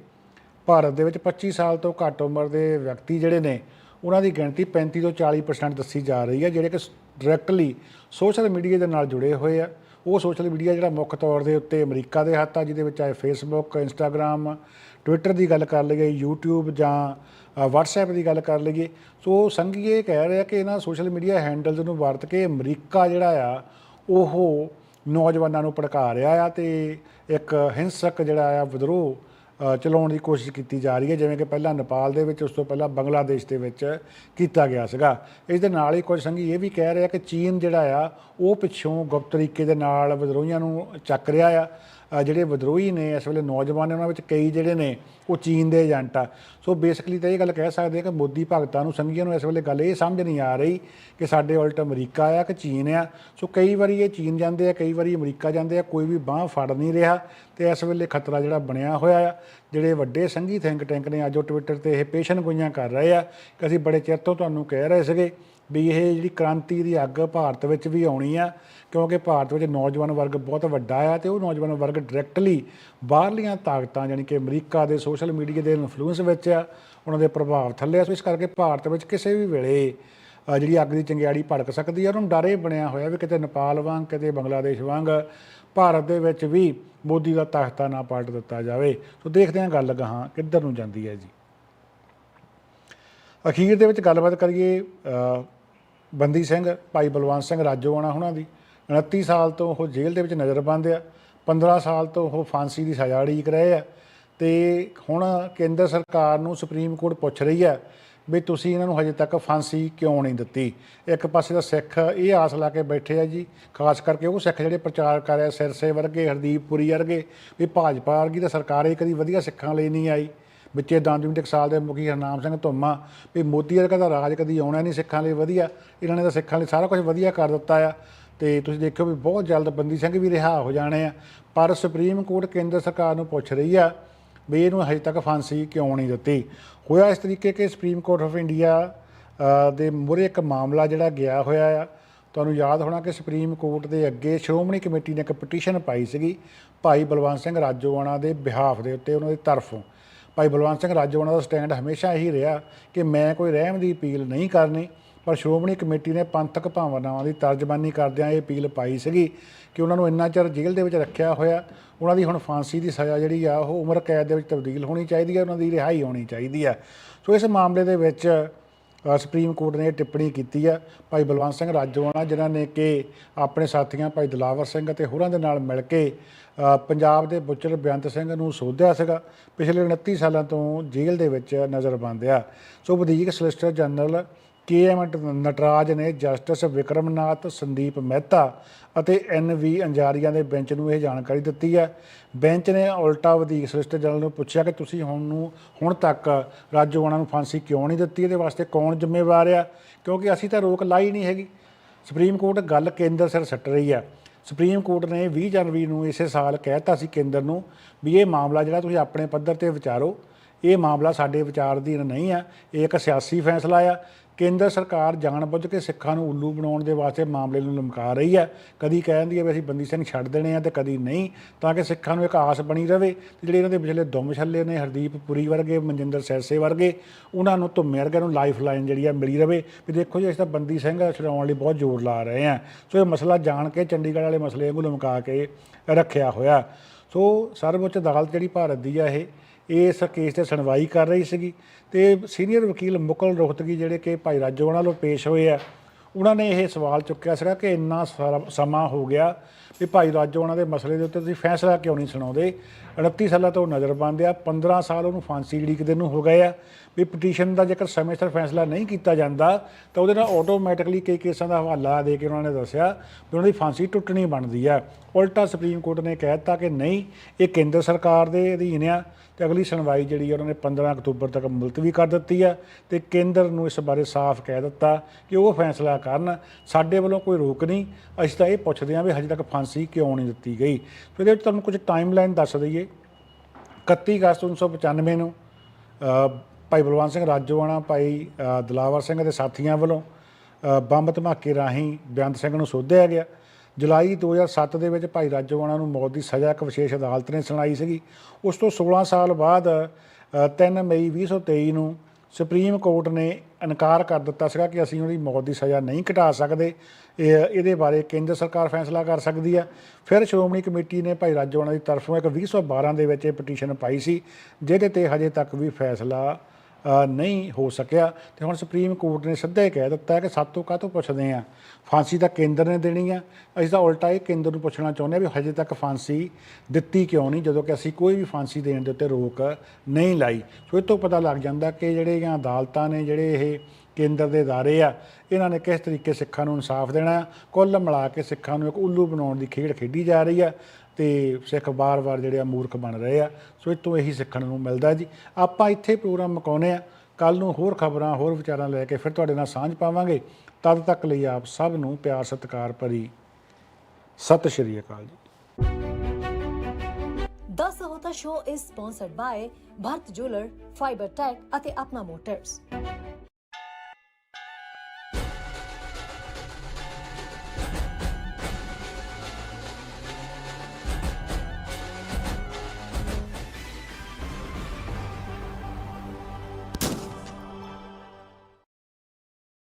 ਭਾਰਤ ਦੇ ਵਿੱਚ 25 ਸਾਲ ਤੋਂ ਘੱਟ ਉਮਰ ਦੇ ਵਿਅਕਤੀ ਜਿਹੜੇ ਨੇ ਉਹਨਾਂ ਦੀ ਗਿਣਤੀ 35 ਤੋਂ 40% ਦੱਸੀ ਜਾ ਰਹੀ ਹੈ ਜਿਹੜੇ ਕਿ ਡਾਇਰੈਕਟਲੀ ਸੋਸ਼ਲ ਮੀਡੀਆ ਦੇ ਨਾਲ ਜੁੜੇ ਹੋਏ ਆ। ਉਹ ਸੋਸ਼ਲ ਮੀਡੀਆ ਜਿਹੜਾ ਮੁੱਖ ਤੌਰ ਦੇ ਉੱਤੇ ਅਮਰੀਕਾ ਦੇ ਹੱਥ ਆ ਜਿਹਦੇ ਵਿੱਚ ਆਏ ਫੇਸਬੁੱਕ ਇੰਸਟਾਗ੍ਰam ਟਵਿੱਟਰ ਦੀ ਗੱਲ ਕਰ ਲਈਏ YouTube ਜਾਂ ਅ, WhatsApp ਦੀ ਗੱਲ ਕਰ ਲਈਏ। ਸੋ ਸੰਘੀਏ ਕਹਿ ਰਿਹਾ ਕਿ ਇਹਨਾਂ ਸੋਸ਼ਲ ਮੀਡੀਆ ਹੈਂਡਲਸ ਨੂੰ ਵਰਤ ਕੇ ਅਮਰੀਕਾ ਜਿਹੜਾ ਆ ਉਹ ਨੌਜਵਾਨਾਂ ਨੂੰ ਭੜਕਾ ਰਿਹਾ ਆ ਤੇ ਇੱਕ ਹਿੰਸਕ ਜਿਹੜਾ ਆ ਵਿਦਰੋਹ ਚਲਾਉਣ ਦੀ ਕੋਸ਼ਿਸ਼ ਕੀਤੀ ਜਾ ਰਹੀ ਹੈ, ਜਿਵੇਂ ਕਿ ਪਹਿਲਾਂ ਨੇਪਾਲ ਦੇ ਵਿੱਚ, ਉਸ ਤੋਂ ਪਹਿਲਾਂ ਬੰਗਲਾਦੇਸ਼ ਦੇ ਵਿੱਚ ਕੀਤਾ ਗਿਆ ਸੀਗਾ। ਇਸ ਦੇ ਨਾਲ ਹੀ ਕੁਝ ਸੰਗੀ ਇਹ ਵੀ ਕਹਿ ਰਿਹਾ ਕਿ ਚੀਨ ਜਿਹੜਾ ਆ, ਉਹ ਪਿੱਛੋਂ ਗੁਪਤ ਤਰੀਕੇ ਦੇ ਨਾਲ ਵਿਦਰੋਹੀਆਂ ਨੂੰ ਚੱਕ ਰਿਹਾ ਆ। ਜਿਹੜੇ ਵਿਦਰੋਹੀ ਨੇ, ਇਸ ਵੇਲੇ ਨੌਜਵਾਨ ਨੇ ਉਹਨਾਂ ਵਿੱਚ ਕਈ ਜਿਹੜੇ ਨੇ, ਉਹ ਚੀਨ ਦੇ ਏਜੰਟ ਆ। ਸੋ ਬੇਸਿਕਲੀ ਤਾਂ ਇਹ ਗੱਲ ਕਹਿ ਸਕਦੇ ਆ ਕਿ ਮੋਦੀ ਭਗਤਾਂ ਨੂੰ, ਸੰਘੀਆਂ ਨੂੰ ਇਸ ਵੇਲੇ ਗੱਲ ਇਹ ਸਮਝ ਨਹੀਂ ਆ ਰਹੀ ਕਿ ਸਾਡੇ ਉਲਟ ਅਮਰੀਕਾ ਆ ਕਿ ਚੀਨ ਆ। ਸੋ ਕਈ ਵਾਰੀ ਇਹ ਚੀਨ ਜਾਂਦੇ ਆ, ਕਈ ਵਾਰੀ ਅਮਰੀਕਾ ਜਾਂਦੇ ਆ, ਕੋਈ ਵੀ ਬਾਹ ਫੜ ਨਹੀਂ ਰਿਹਾ ਤੇ ਇਸ ਵੇਲੇ ਖਤਰਾ ਜਿਹੜਾ ਬਣਿਆ ਹੋਇਆ ਆ। ਜਿਹੜੇ ਵੱਡੇ ਸੰਘੀ ਥਿੰਕ ਟੈਂਕ ਨੇ, ਅੱਜ ਉਹ ਟਵਿੱਟਰ ਤੇ ਇਹ ਪੇਸ਼ਨ ਗੁਈਆਂ ਕਰ ਰਹੇ ਆ ਕਿ ਅਸੀਂ ਬੜੇ ਚਿਰ ਤੋਂ ਤੁਹਾਨੂੰ ਕਹਿ ਰਹੇ ਸੀਗੇ ਵੀ ਇਹ ਜਿਹੜੀ ਕ੍ਰਾਂਤੀ ਦੀ ਅੱਗ ਭਾਰਤ ਵਿੱਚ ਵੀ ਆਉਣੀ ਆ, ਕਿਉਂਕਿ ਭਾਰਤ ਵਿੱਚ ਨੌਜਵਾਨ ਵਰਗ ਬਹੁਤ ਵੱਡਾ ਆ ਤੇ ਉਹ ਨੌਜਵਾਨ ਵਰਗ ਡਾਇਰੈਕਟਲੀ ਬਾਹਰਲੀਆਂ ਤਾਕਤਾਂ ਯਾਨੀ ਕਿ ਅਮਰੀਕਾ ਦੇ ਸੋਸ਼ਲ ਮੀਡੀਆ ਦੇ ਇਨਫਲੂਐਂਸ ਵਿੱਚ ਆ, ਉਹਨਾਂ ਦੇ ਪ੍ਰਭਾਵ ਥੱਲੇ ਆ। ਸੋ ਇਸ ਕਰਕੇ ਭਾਰਤ ਵਿੱਚ ਕਿਸੇ ਵੀ ਵੇਲੇ ਜਿਹੜੀ ਅੱਗ ਦੀ ਚੰਗਿਆੜੀ ਭੜਕ ਸਕਦੀ ਆ, ਉਹਨੂੰ ਡਰ ਇਹ ਬਣਿਆ ਹੋਇਆ ਵੀ ਕਿਤੇ ਨੇਪਾਲ ਵਾਂਗ, ਕਿਤੇ ਬੰਗਲਾਦੇਸ਼ ਵਾਂਗ ਭਾਰਤ ਦੇ ਵਿੱਚ ਵੀ ਮੋਦੀ ਦਾ ਤਖਤਾ ਨਾ ਪਲਟ ਦਿੱਤਾ ਜਾਵੇ। ਸੋ ਦੇਖਦੇ ਹਾਂ ਗੱਲ ਗਾਹਾਂ ਕਿੱਧਰ ਨੂੰ ਜਾਂਦੀ ਹੈ ਜੀ। ਅਖੀਰ ਦੇ ਵਿੱਚ ਗੱਲਬਾਤ ਕਰੀਏ ਬੰਦੀ ਸਿੰਘ ਭਾਈ ਬਲਵੰਤ ਸਿੰਘ ਰਾਜੋਆਣਾ ਉਹਨਾਂ ਦੀ। 29 ਸਾਲ ਤੋਂ ਉਹ ਜੇਲ੍ਹ ਦੇ ਵਿੱਚ ਨਜ਼ਰਬੰਦ ਆ। 15 ਸਾਲ ਤੋਂ ਉਹ ਫਾਂਸੀ ਦੀ ਸਜ਼ਾ ਉਡੀਕ ਰਹੇ ਆ। ਤੇ ਹੁਣ ਕੇਂਦਰ ਸਰਕਾਰ ਨੂੰ ਸੁਪਰੀਮ ਕੋਰਟ ਪੁੱਛ ਰਹੀ ਆ ਵੀ ਤੁਸੀਂ ਇਹਨਾਂ ਨੂੰ ਹਜੇ ਤੱਕ ਫਾਂਸੀ ਕਿਉਂ ਨਹੀਂ ਦਿੱਤੀ? ਇੱਕ ਪਾਸੇ ਦਾ ਸਿੱਖ ਇਹ ਆਸ ਲਾ ਕੇ ਬੈਠੇ ਆ ਜੀ ਖਾਸ ਕਰਕੇ ਉਹ ਸਿੱਖ ਜਿਹੜੇ ਪ੍ਰਚਾਰ ਕਰ ਰਹੇ ਆ, ਸਿਰਸੇ ਵਰਗੇ ਹਰਦੀਪ ਪੁਰੀ ਵਰਗੇ ਵੀ ਭਾਜਪਾ ਵਰਗੀ ਤਾਂ ਸਰਕਾਰ ਹੀ ਕਦੀ ਵਧੀਆ ਸਿੱਖਾਂ ਲਈ ਨਹੀਂ ਆਈ। ਵਿੱਚੇ ਦੰਦਮੀ ਟਕਸਾਲ ਦੇ ਮੁਖੀ ਹਰਨਾਮ ਸਿੰਘ ਧੁੰਮਾ, ਵੀ ਮੋਦੀ ਵਰਗਾ ਦਾ ਰਾਜ ਕਦੀ ਆਉਣਾ ਨਹੀਂ ਸਿੱਖਾਂ ਲਈ ਵਧੀਆ, ਇਹਨਾਂ ਨੇ ਤਾਂ ਸਿੱਖਾਂ ਲਈ ਸਾਰਾ ਕੁਝ ਵਧੀਆ ਕਰ ਦਿੱਤਾ ਆ। ਤੇ ਤੁਸੀਂ ਦੇਖਿਓ ਵੀ ਬਹੁਤ ਜਲਦ ਬੰਦੀ ਸਿੰਘ ਵੀ ਰਿਹਾ ਹੋ ਜਾਣੇ ਆ। ਪਰ ਸੁਪਰੀਮ ਕੋਰਟ ਕੇਂਦਰ ਸਰਕਾਰ ਨੂੰ ਪੁੱਛ ਰਹੀ ਆ ਵੀ ਇਹਨੂੰ ਹਜੇ ਤੱਕ ਫਾਂਸੀ ਕਿਉਂ ਨਹੀਂ ਦਿੱਤੀ? ਹੋਇਆ ਇਸ ਤਰੀਕੇ ਕਿ ਸੁਪਰੀਮ ਕੋਰਟ ਆਫ ਇੰਡੀਆ ਦੇ ਮੂਹਰੇ ਇੱਕ ਮਾਮਲਾ ਜਿਹੜਾ ਗਿਆ ਹੋਇਆ ਆ। ਤੁਹਾਨੂੰ ਯਾਦ ਹੋਣਾ ਕਿ ਸੁਪਰੀਮ ਕੋਰਟ ਦੇ ਅੱਗੇ ਸ਼੍ਰੋਮਣੀ ਕਮੇਟੀ ਨੇ ਇੱਕ ਪਟੀਸ਼ਨ ਪਾਈ ਸੀਗੀ, ਭਾਈ ਬਲਵੰਤ ਸਿੰਘ ਰਾਜੋਆਣਾ ਦੇ ਬਿਹਾਫ ਦੇ ਉੱਤੇ ਉਹਨਾਂ ਦੀ ਤਰਫੋਂ। ਭਾਈ ਬਲਵੰਤ ਸਿੰਘ ਰਾਜੋਆਣਾ ਦਾ ਸਟੈਂਡ ਹਮੇਸ਼ਾ ਇਹੀ ਰਿਹਾ ਕਿ ਮੈਂ ਕੋਈ ਰਹਿਮ ਦੀ ਅਪੀਲ ਨਹੀਂ ਕਰਨੀ, ਪਰ ਸ਼੍ਰੋਮਣੀ ਕਮੇਟੀ ਨੇ ਪੰਥਕ ਭਾਵਨਾਵਾਂ ਦੀ ਤਰਜਮਾਨੀ ਕਰਦਿਆਂ ਇਹ ਅਪੀਲ ਪਾਈ ਸੀਗੀ ਕਿ ਉਹਨਾਂ ਨੂੰ ਇੰਨਾ ਚਿਰ ਜੇਲ੍ਹ ਦੇ ਵਿੱਚ ਰੱਖਿਆ ਹੋਇਆ, ਉਹਨਾਂ ਦੀ ਹੁਣ ਫਾਂਸੀ ਦੀ ਸਜ਼ਾ ਜਿਹੜੀ ਆ, ਉਹ ਉਮਰ ਕੈਦ ਦੇ ਵਿੱਚ ਤਬਦੀਲ ਹੋਣੀ ਚਾਹੀਦੀ ਹੈ, ਉਹਨਾਂ ਦੀ ਰਿਹਾਈ ਹੋਣੀ ਚਾਹੀਦੀ ਆ ਸੋ ਇਸ ਮਾਮਲੇ ਦੇ ਵਿੱਚ ਸੁਪਰੀਮ ਕੋਰਟ ਨੇ ਇਹ ਟਿੱਪਣੀ ਕੀਤੀ ਹੈ ਭਾਈ ਬਲਵੰਤ ਸਿੰਘ ਰਾਜੋਆਣਾ, ਜਿਨ੍ਹਾਂ ਨੇ ਕਿ ਆਪਣੇ ਸਾਥੀਆਂ ਭਾਈ ਦਲਾਵਰ ਸਿੰਘ ਅਤੇ ਹੋਰਾਂ ਦੇ ਨਾਲ ਮਿਲ ਕੇ ਪੰਜਾਬ ਦੇ ਬੁੱਚਰ ਬੇਅੰਤ ਸਿੰਘ ਨੂੰ ਸੋਧਿਆ ਸੀਗਾ, ਪਿਛਲੇ 29 ਸਾਲਾਂ ਤੋਂ ਜੇਲ੍ਹ ਦੇ ਵਿੱਚ ਨਜ਼ਰਬੰਦ ਆ ਸੋ ਵਧੀਕ solicitor general K M Nataraj ਨੇ ਜਸਟਿਸ ਵਿਕਰਮਨਾਥ, ਸੰਦੀਪ ਮਹਿਤਾ ਅਤੇ ਐਨ ਵੀ ਅੰਜਾਰੀਆ ਦੇ ਬੈਂਚ ਨੂੰ ਇਹ ਜਾਣਕਾਰੀ ਦਿੱਤੀ ਹੈ। ਬੈਂਚ ਨੇ ਉਲਟਾ ਵਧੀਕ ਸੋਲਿਸਿਟਰ ਜਨਰਲ ਨੂੰ ਪੁੱਛਿਆ ਕਿ ਤੁਸੀਂ ਹੁਣ ਨੂੰ ਹੁਣ ਤੱਕ ਰਾਜੋਆਣਾ ਨੂੰ ਫਾਂਸੀ ਕਿਉਂ ਨਹੀਂ ਦਿੱਤੀ? ਇਹਦੇ ਵਾਸਤੇ ਕੌਣ ਜ਼ਿੰਮੇਵਾਰ ਆ? ਕਿਉਂਕਿ ਅਸੀਂ ਤਾਂ ਰੋਕ ਲਾਈ ਨਹੀਂ ਹੈਗੀ। ਸੁਪਰੀਮ ਕੋਰਟ ਗੱਲ ਕੇਂਦਰ ਸਿਰ ਸੱਟ ਰਹੀ ਆ ਸੁਪਰੀਮ ਕੋਰਟ ਨੇ 20 ਜਨਵਰੀ ਨੂੰ ਇਸੇ ਸਾਲ ਕਹਿਤਾ ਸੀ ਕੇਂਦਰ ਨੂੰ ਵੀ ਇਹ ਮਾਮਲਾ ਜਿਹੜਾ ਤੁਸੀਂ ਆਪਣੇ ਪੱਧਰ ਤੇ ਵਿਚਾਰੋ, ਇਹ ਮਾਮਲਾ ਸਾਡੇ ਵਿਚਾਰ ਅਧੀਨ ਨਹੀਂ ਆ ਇਹ ਇੱਕ ਸਿਆਸੀ ਫੈਸਲਾ ਆ। ਕੇਂਦਰ ਸਰਕਾਰ ਜਾਣਬੁੱਝ ਕੇ ਸਿੱਖਾਂ ਨੂੰ ਉੱਲੂ ਬਣਾਉਣ ਦੇ ਵਾਸਤੇ ਮਾਮਲੇ ਨੂੰ ਲਮਕਾ ਰਹੀ ਹੈ। ਕਦੀ ਕਹਿੰਦੀ ਹੈ ਵੀ ਅਸੀਂ ਬੰਦੀ ਸਿੰਘ ਛੱਡ ਦੇਣੇ ਆ ਤੇ ਕਦੀ ਨਹੀਂ, ਤਾਂ ਕਿ ਸਿੱਖਾਂ ਨੂੰ ਇੱਕ ਆਸ ਬਣੀ ਰਵੇ। ਤੇ ਜਿਹੜੇ ਇਹਨਾਂ ਦੇ ਪਿਛਲੇ ਦੁੰਮ ਛੱਲੇ ਨੇ, ਹਰਦੀਪ ਪੁਰੀ ਵਰਗੇ, ਮਨਜਿੰਦਰ ਸੈਸੇ ਵਰਗੇ, ਉਹਨਾਂ ਨੂੰ ਧੁੰਮੇ ਵਰਗੇ ਨੂੰ ਲਾਈਫ ਲਾਈਨ ਜਿਹੜੀ ਆ ਮਿਲੀ ਰਵੇ। ਵੀ ਦੇਖੋ ਜੀ, ਅਸੀਂ ਤਾਂ ਬੰਦੀ ਸਿੰਘ ਛਡਾਉਣ ਲਈ ਬਹੁਤ ਜ਼ੋਰ ਲਾ ਰਹੇ ਆ ਸੋ ਇਹ ਮਸਲਾ ਜਾਣ ਕੇ ਚੰਡੀਗੜ੍ਹ ਵਾਲੇ ਮਸਲੇ ਨੂੰ ਲਮਕਾ ਕੇ ਰੱਖਿਆ ਹੋਇਆ। ਸੋ ਸਰਵਉੱਚ ਅਦਾਲਤ ਜਿਹੜੀ ਭਾਰਤ ਦੀ ਆ ਇਹ ਇਸ ਕੇਸ ਤੇ ਸੁਣਵਾਈ ਕਰ ਰਹੀ ਸੀਗੀ ਤੇ ਸੀਨੀਅਰ ਵਕੀਲ ਮੁਕਲ ਰੋਹਤਗੀ ਜਿਹੜੇ ਕਿ ਭਾਈ ਰਾਜੋਵਾਲ ਵੱਲੋਂ ਪੇਸ਼ ਹੋਏ ਆ, ਉਹਨਾਂ ਨੇ ਇਹ ਸਵਾਲ ਚੁੱਕਿਆ ਸੀਗਾ ਕਿ ਇੰਨਾ ਸਾਰਾ ਸਮਾਂ ਹੋ ਗਿਆ ਵੀ ਭਾਈ ਉਹਨਾਂ ਦੇ ਮਸਲੇ ਦੇ ਉੱਤੇ ਤੁਸੀਂ ਫੈਸਲਾ ਕਿਉਂ ਨਹੀਂ ਸੁਣਾਉਂਦੇ? 38 ਸਾਲਾਂ ਤੋਂ ਨਜ਼ਰਬੰਦ ਆ 15 ਸਾਲ ਉਹਨੂੰ ਫਾਂਸੀ ਜਿਹੜੀ ਕਿਤੇ ਨੂੰ ਹੋ ਗਏ ਆ। ਵੀ ਪਟੀਸ਼ਨ ਦਾ ਜੇਕਰ ਸਮੇਂ ਸਿਰ ਫੈਸਲਾ ਨਹੀਂ ਕੀਤਾ ਜਾਂਦਾ, ਤਾਂ ਉਹਦੇ ਨਾਲ ਆਟੋਮੈਟਿਕਲੀ ਕਈ ਕੇਸਾਂ ਦਾ ਹਵਾਲਾ ਦੇ ਕੇ ਉਹਨਾਂ ਨੇ ਦੱਸਿਆ ਵੀ ਉਹਨਾਂ ਦੀ ਫਾਂਸੀ ਟੁੱਟਣੀ ਬਣਦੀ ਆ। ਉਲਟਾ ਸੁਪਰੀਮ ਕੋਰਟ ਨੇ ਕਹਿ ਦਿੱਤਾ ਕਿ ਨਹੀਂ, ਇਹ ਕੇਂਦਰ ਸਰਕਾਰ ਦੇ ਅਧੀਨ ਆ ਤੇ ਅਗਲੀ ਸੁਣਵਾਈ ਜਿਹੜੀ ਆ ਉਹਨਾਂ ਨੇ 15 ਅਕਤੂਬਰ ਤੱਕ ਮੁਲਤਵੀ ਕਰ ਦਿੱਤੀ ਆ ਤੇ ਕੇਂਦਰ ਨੂੰ ਇਸ ਬਾਰੇ ਸਾਫ਼ ਕਹਿ ਦਿੱਤਾ ਕਿ ਉਹ ਫੈਸਲਾ ਕਰਨ, ਸਾਡੇ ਵੱਲੋਂ ਕੋਈ ਰੋਕ ਨਹੀਂ। ਅਸੀਂ ਤਾਂ ਇਹ ਪੁੱਛਦੇ ਹਾਂ ਵੀ ਹਜੇ ਤੱਕ ਸੀ ਕਿਉਂ ਨਹੀਂ ਦਿੱਤੀ ਗਈ? ਸੋ ਇਹਦੇ ਵਿੱਚ ਤੁਹਾਨੂੰ ਕੁਝ ਟਾਈਮਲਾਈਨ ਦੱਸ ਦਈਏ। 31 ਅਗਸਤ 1995 ਨੂੰ ਭਾਈ ਬਲਵੰਤ ਸਿੰਘ ਰਾਜੋਆਣਾ ਭਾਈ ਦਲਾਵਰ ਸਿੰਘ ਦੇ ਸਾਥੀਆਂ ਵੱਲੋਂ ਬੰਬ ਧਮਾਕੇ ਰਾਹੀਂ ਬੇਅੰਤ ਸਿੰਘ ਨੂੰ ਸੋਧਿਆ ਗਿਆ। ਜੁਲਾਈ 2007 ਦੇ ਵਿੱਚ ਭਾਈ ਰਾਜੋਆਣਾ ਨੂੰ ਮੌਤ ਦੀ ਸਜ਼ਾ ਇੱਕ ਵਿਸ਼ੇਸ਼ ਅਦਾਲਤ ਨੇ ਸੁਣਾਈ ਸੀਗੀ। ਉਸ ਤੋਂ 16 ਸਾਲ ਬਾਅਦ ਅ, 3 ਮਈ 2023 ਨੂੰ ਸੁਪਰੀਮ ਕੋਰਟ ਨੇ ਇਨਕਾਰ ਕਰ ਦਿੱਤਾ ਸੀਗਾ ਕਿ ਅਸੀਂ ਉਹਦੀ ਮੌਤ ਦੀ ਸਜ਼ਾ ਨਹੀਂ ਘਟਾ ਸਕਦੇ। ਇਹ, ਇਹਦੇ ਬਾਰੇ ਕੇਂਦਰ ਸਰਕਾਰ ਫੈਸਲਾ ਕਰ ਸਕਦੀ ਹੈ। ਫਿਰ ਸ਼੍ਰੋਮਣੀ ਕਮੇਟੀ ਨੇ ਭਾਈ ਰਾਜੋਆਣਾ ਦੀ ਤਰਫੋਂ ਇੱਕ 2012 ਦੇ ਵਿੱਚ ਇਹ ਪਟੀਸ਼ਨ ਪਾਈ ਸੀ, ਜਿਹਦੇ ਤੇ ਹਜੇ ਤੱਕ ਵੀ ਫੈਸਲਾ ਨਹੀਂ ਹੋ ਸਕਿਆ ਤੇ ਹੁਣ ਸੁਪਰੀਮ ਕੋਰਟ ਨੇ ਸਿੱਧਾ ਹੀ ਕਹਿ ਦਿੱਤਾ ਕਿ ਸਾਤੋਂ ਕਾਹਤੋਂ ਪੁੱਛਦੇ ਆ ਫਾਂਸੀ ਤਾਂ ਕੇਂਦਰ ਨੇ ਦੇਣੀ ਆ ਅਸੀਂ ਤਾਂ ਉਲਟਾ ਇਹ ਕੇਂਦਰ ਨੂੰ ਪੁੱਛਣਾ ਚਾਹੁੰਦੇ ਆ ਵੀ ਹਜੇ ਤੱਕ ਫਾਂਸੀ ਦਿੱਤੀ ਕਿਉਂ ਨਹੀਂ ਜਦੋਂ ਕਿ ਅਸੀਂ ਕੋਈ ਵੀ ਫਾਂਸੀ ਦੇਣ ਦੇ ਉੱਤੇ ਰੋਕ ਨਹੀਂ ਲਾਈ ਸੋ ਇਹ ਤੋਂ ਪਤਾ ਲੱਗ ਜਾਂਦਾ ਕਿ ਜਿਹੜੀਆਂ ਅਦਾਲਤਾਂ ਨੇ ਜਿਹੜੇ ਇਹ ਕੇਂਦਰ ਦੇ ادارے ਆ ਇਹਨਾਂ ਨੇ ਕਿਸ ਤਰੀਕੇ ਸਿੱਖਾਂ ਨੂੰ ਇਨਸਾਫ ਦੇਣਾ ਆ। ਕੁੱਲ ਮਿਲਾ ਕੇ ਸਿੱਖਾਂ ਨੂੰ ਇੱਕ ਉੱਲੂ ਬਣਾਉਣ ਦੀ ਖੇਡ ਖੇਡੀ ਜਾ ਰਹੀ ਆ ਤੇ ਸਿੱਖ ਬਾਰ-ਬਾਰ ਜਿਹੜੇ ਆ ਮੂਰਖ ਬਣ ਰਹੇ ਆ, ਸੋ ਇਹ ਇਹੀ ਸਿੱਖਣ ਨੂੰ ਮਿਲਦਾ ਜੀ। ਆਪਾਂ ਇੱਥੇ ਪ੍ਰੋਗਰਾਮ ਮੁਕਾਉਂਦੇ ਆ ਕੱਲ ਨੂੰ ਹੋਰ ਖਬਰਾਂ, ਹੋਰ ਵਿਚਾਰਾਂ ਲੈ ਕੇ ਫਿਰ ਤੁਹਾਡੇ ਨਾਲ ਸਾਂਝ ਪਾਵਾਂਗੇ। ਤਦ ਤੱਕ ਲਈ ਆਪ ਸਭ ਨੂੰ ਪਿਆਰ, ਸਤਿਕਾਰ ਭਰੀ ਸਤਿ ਸ਼੍ਰੀ ਅਕਾਲ ਜੀ। ਦਸ ਹੋਤਾ show is sponsored by Bharat jeweller Fiber Tech ਅਤੇ ਆਪਣਾ ਮੋਟਰਸ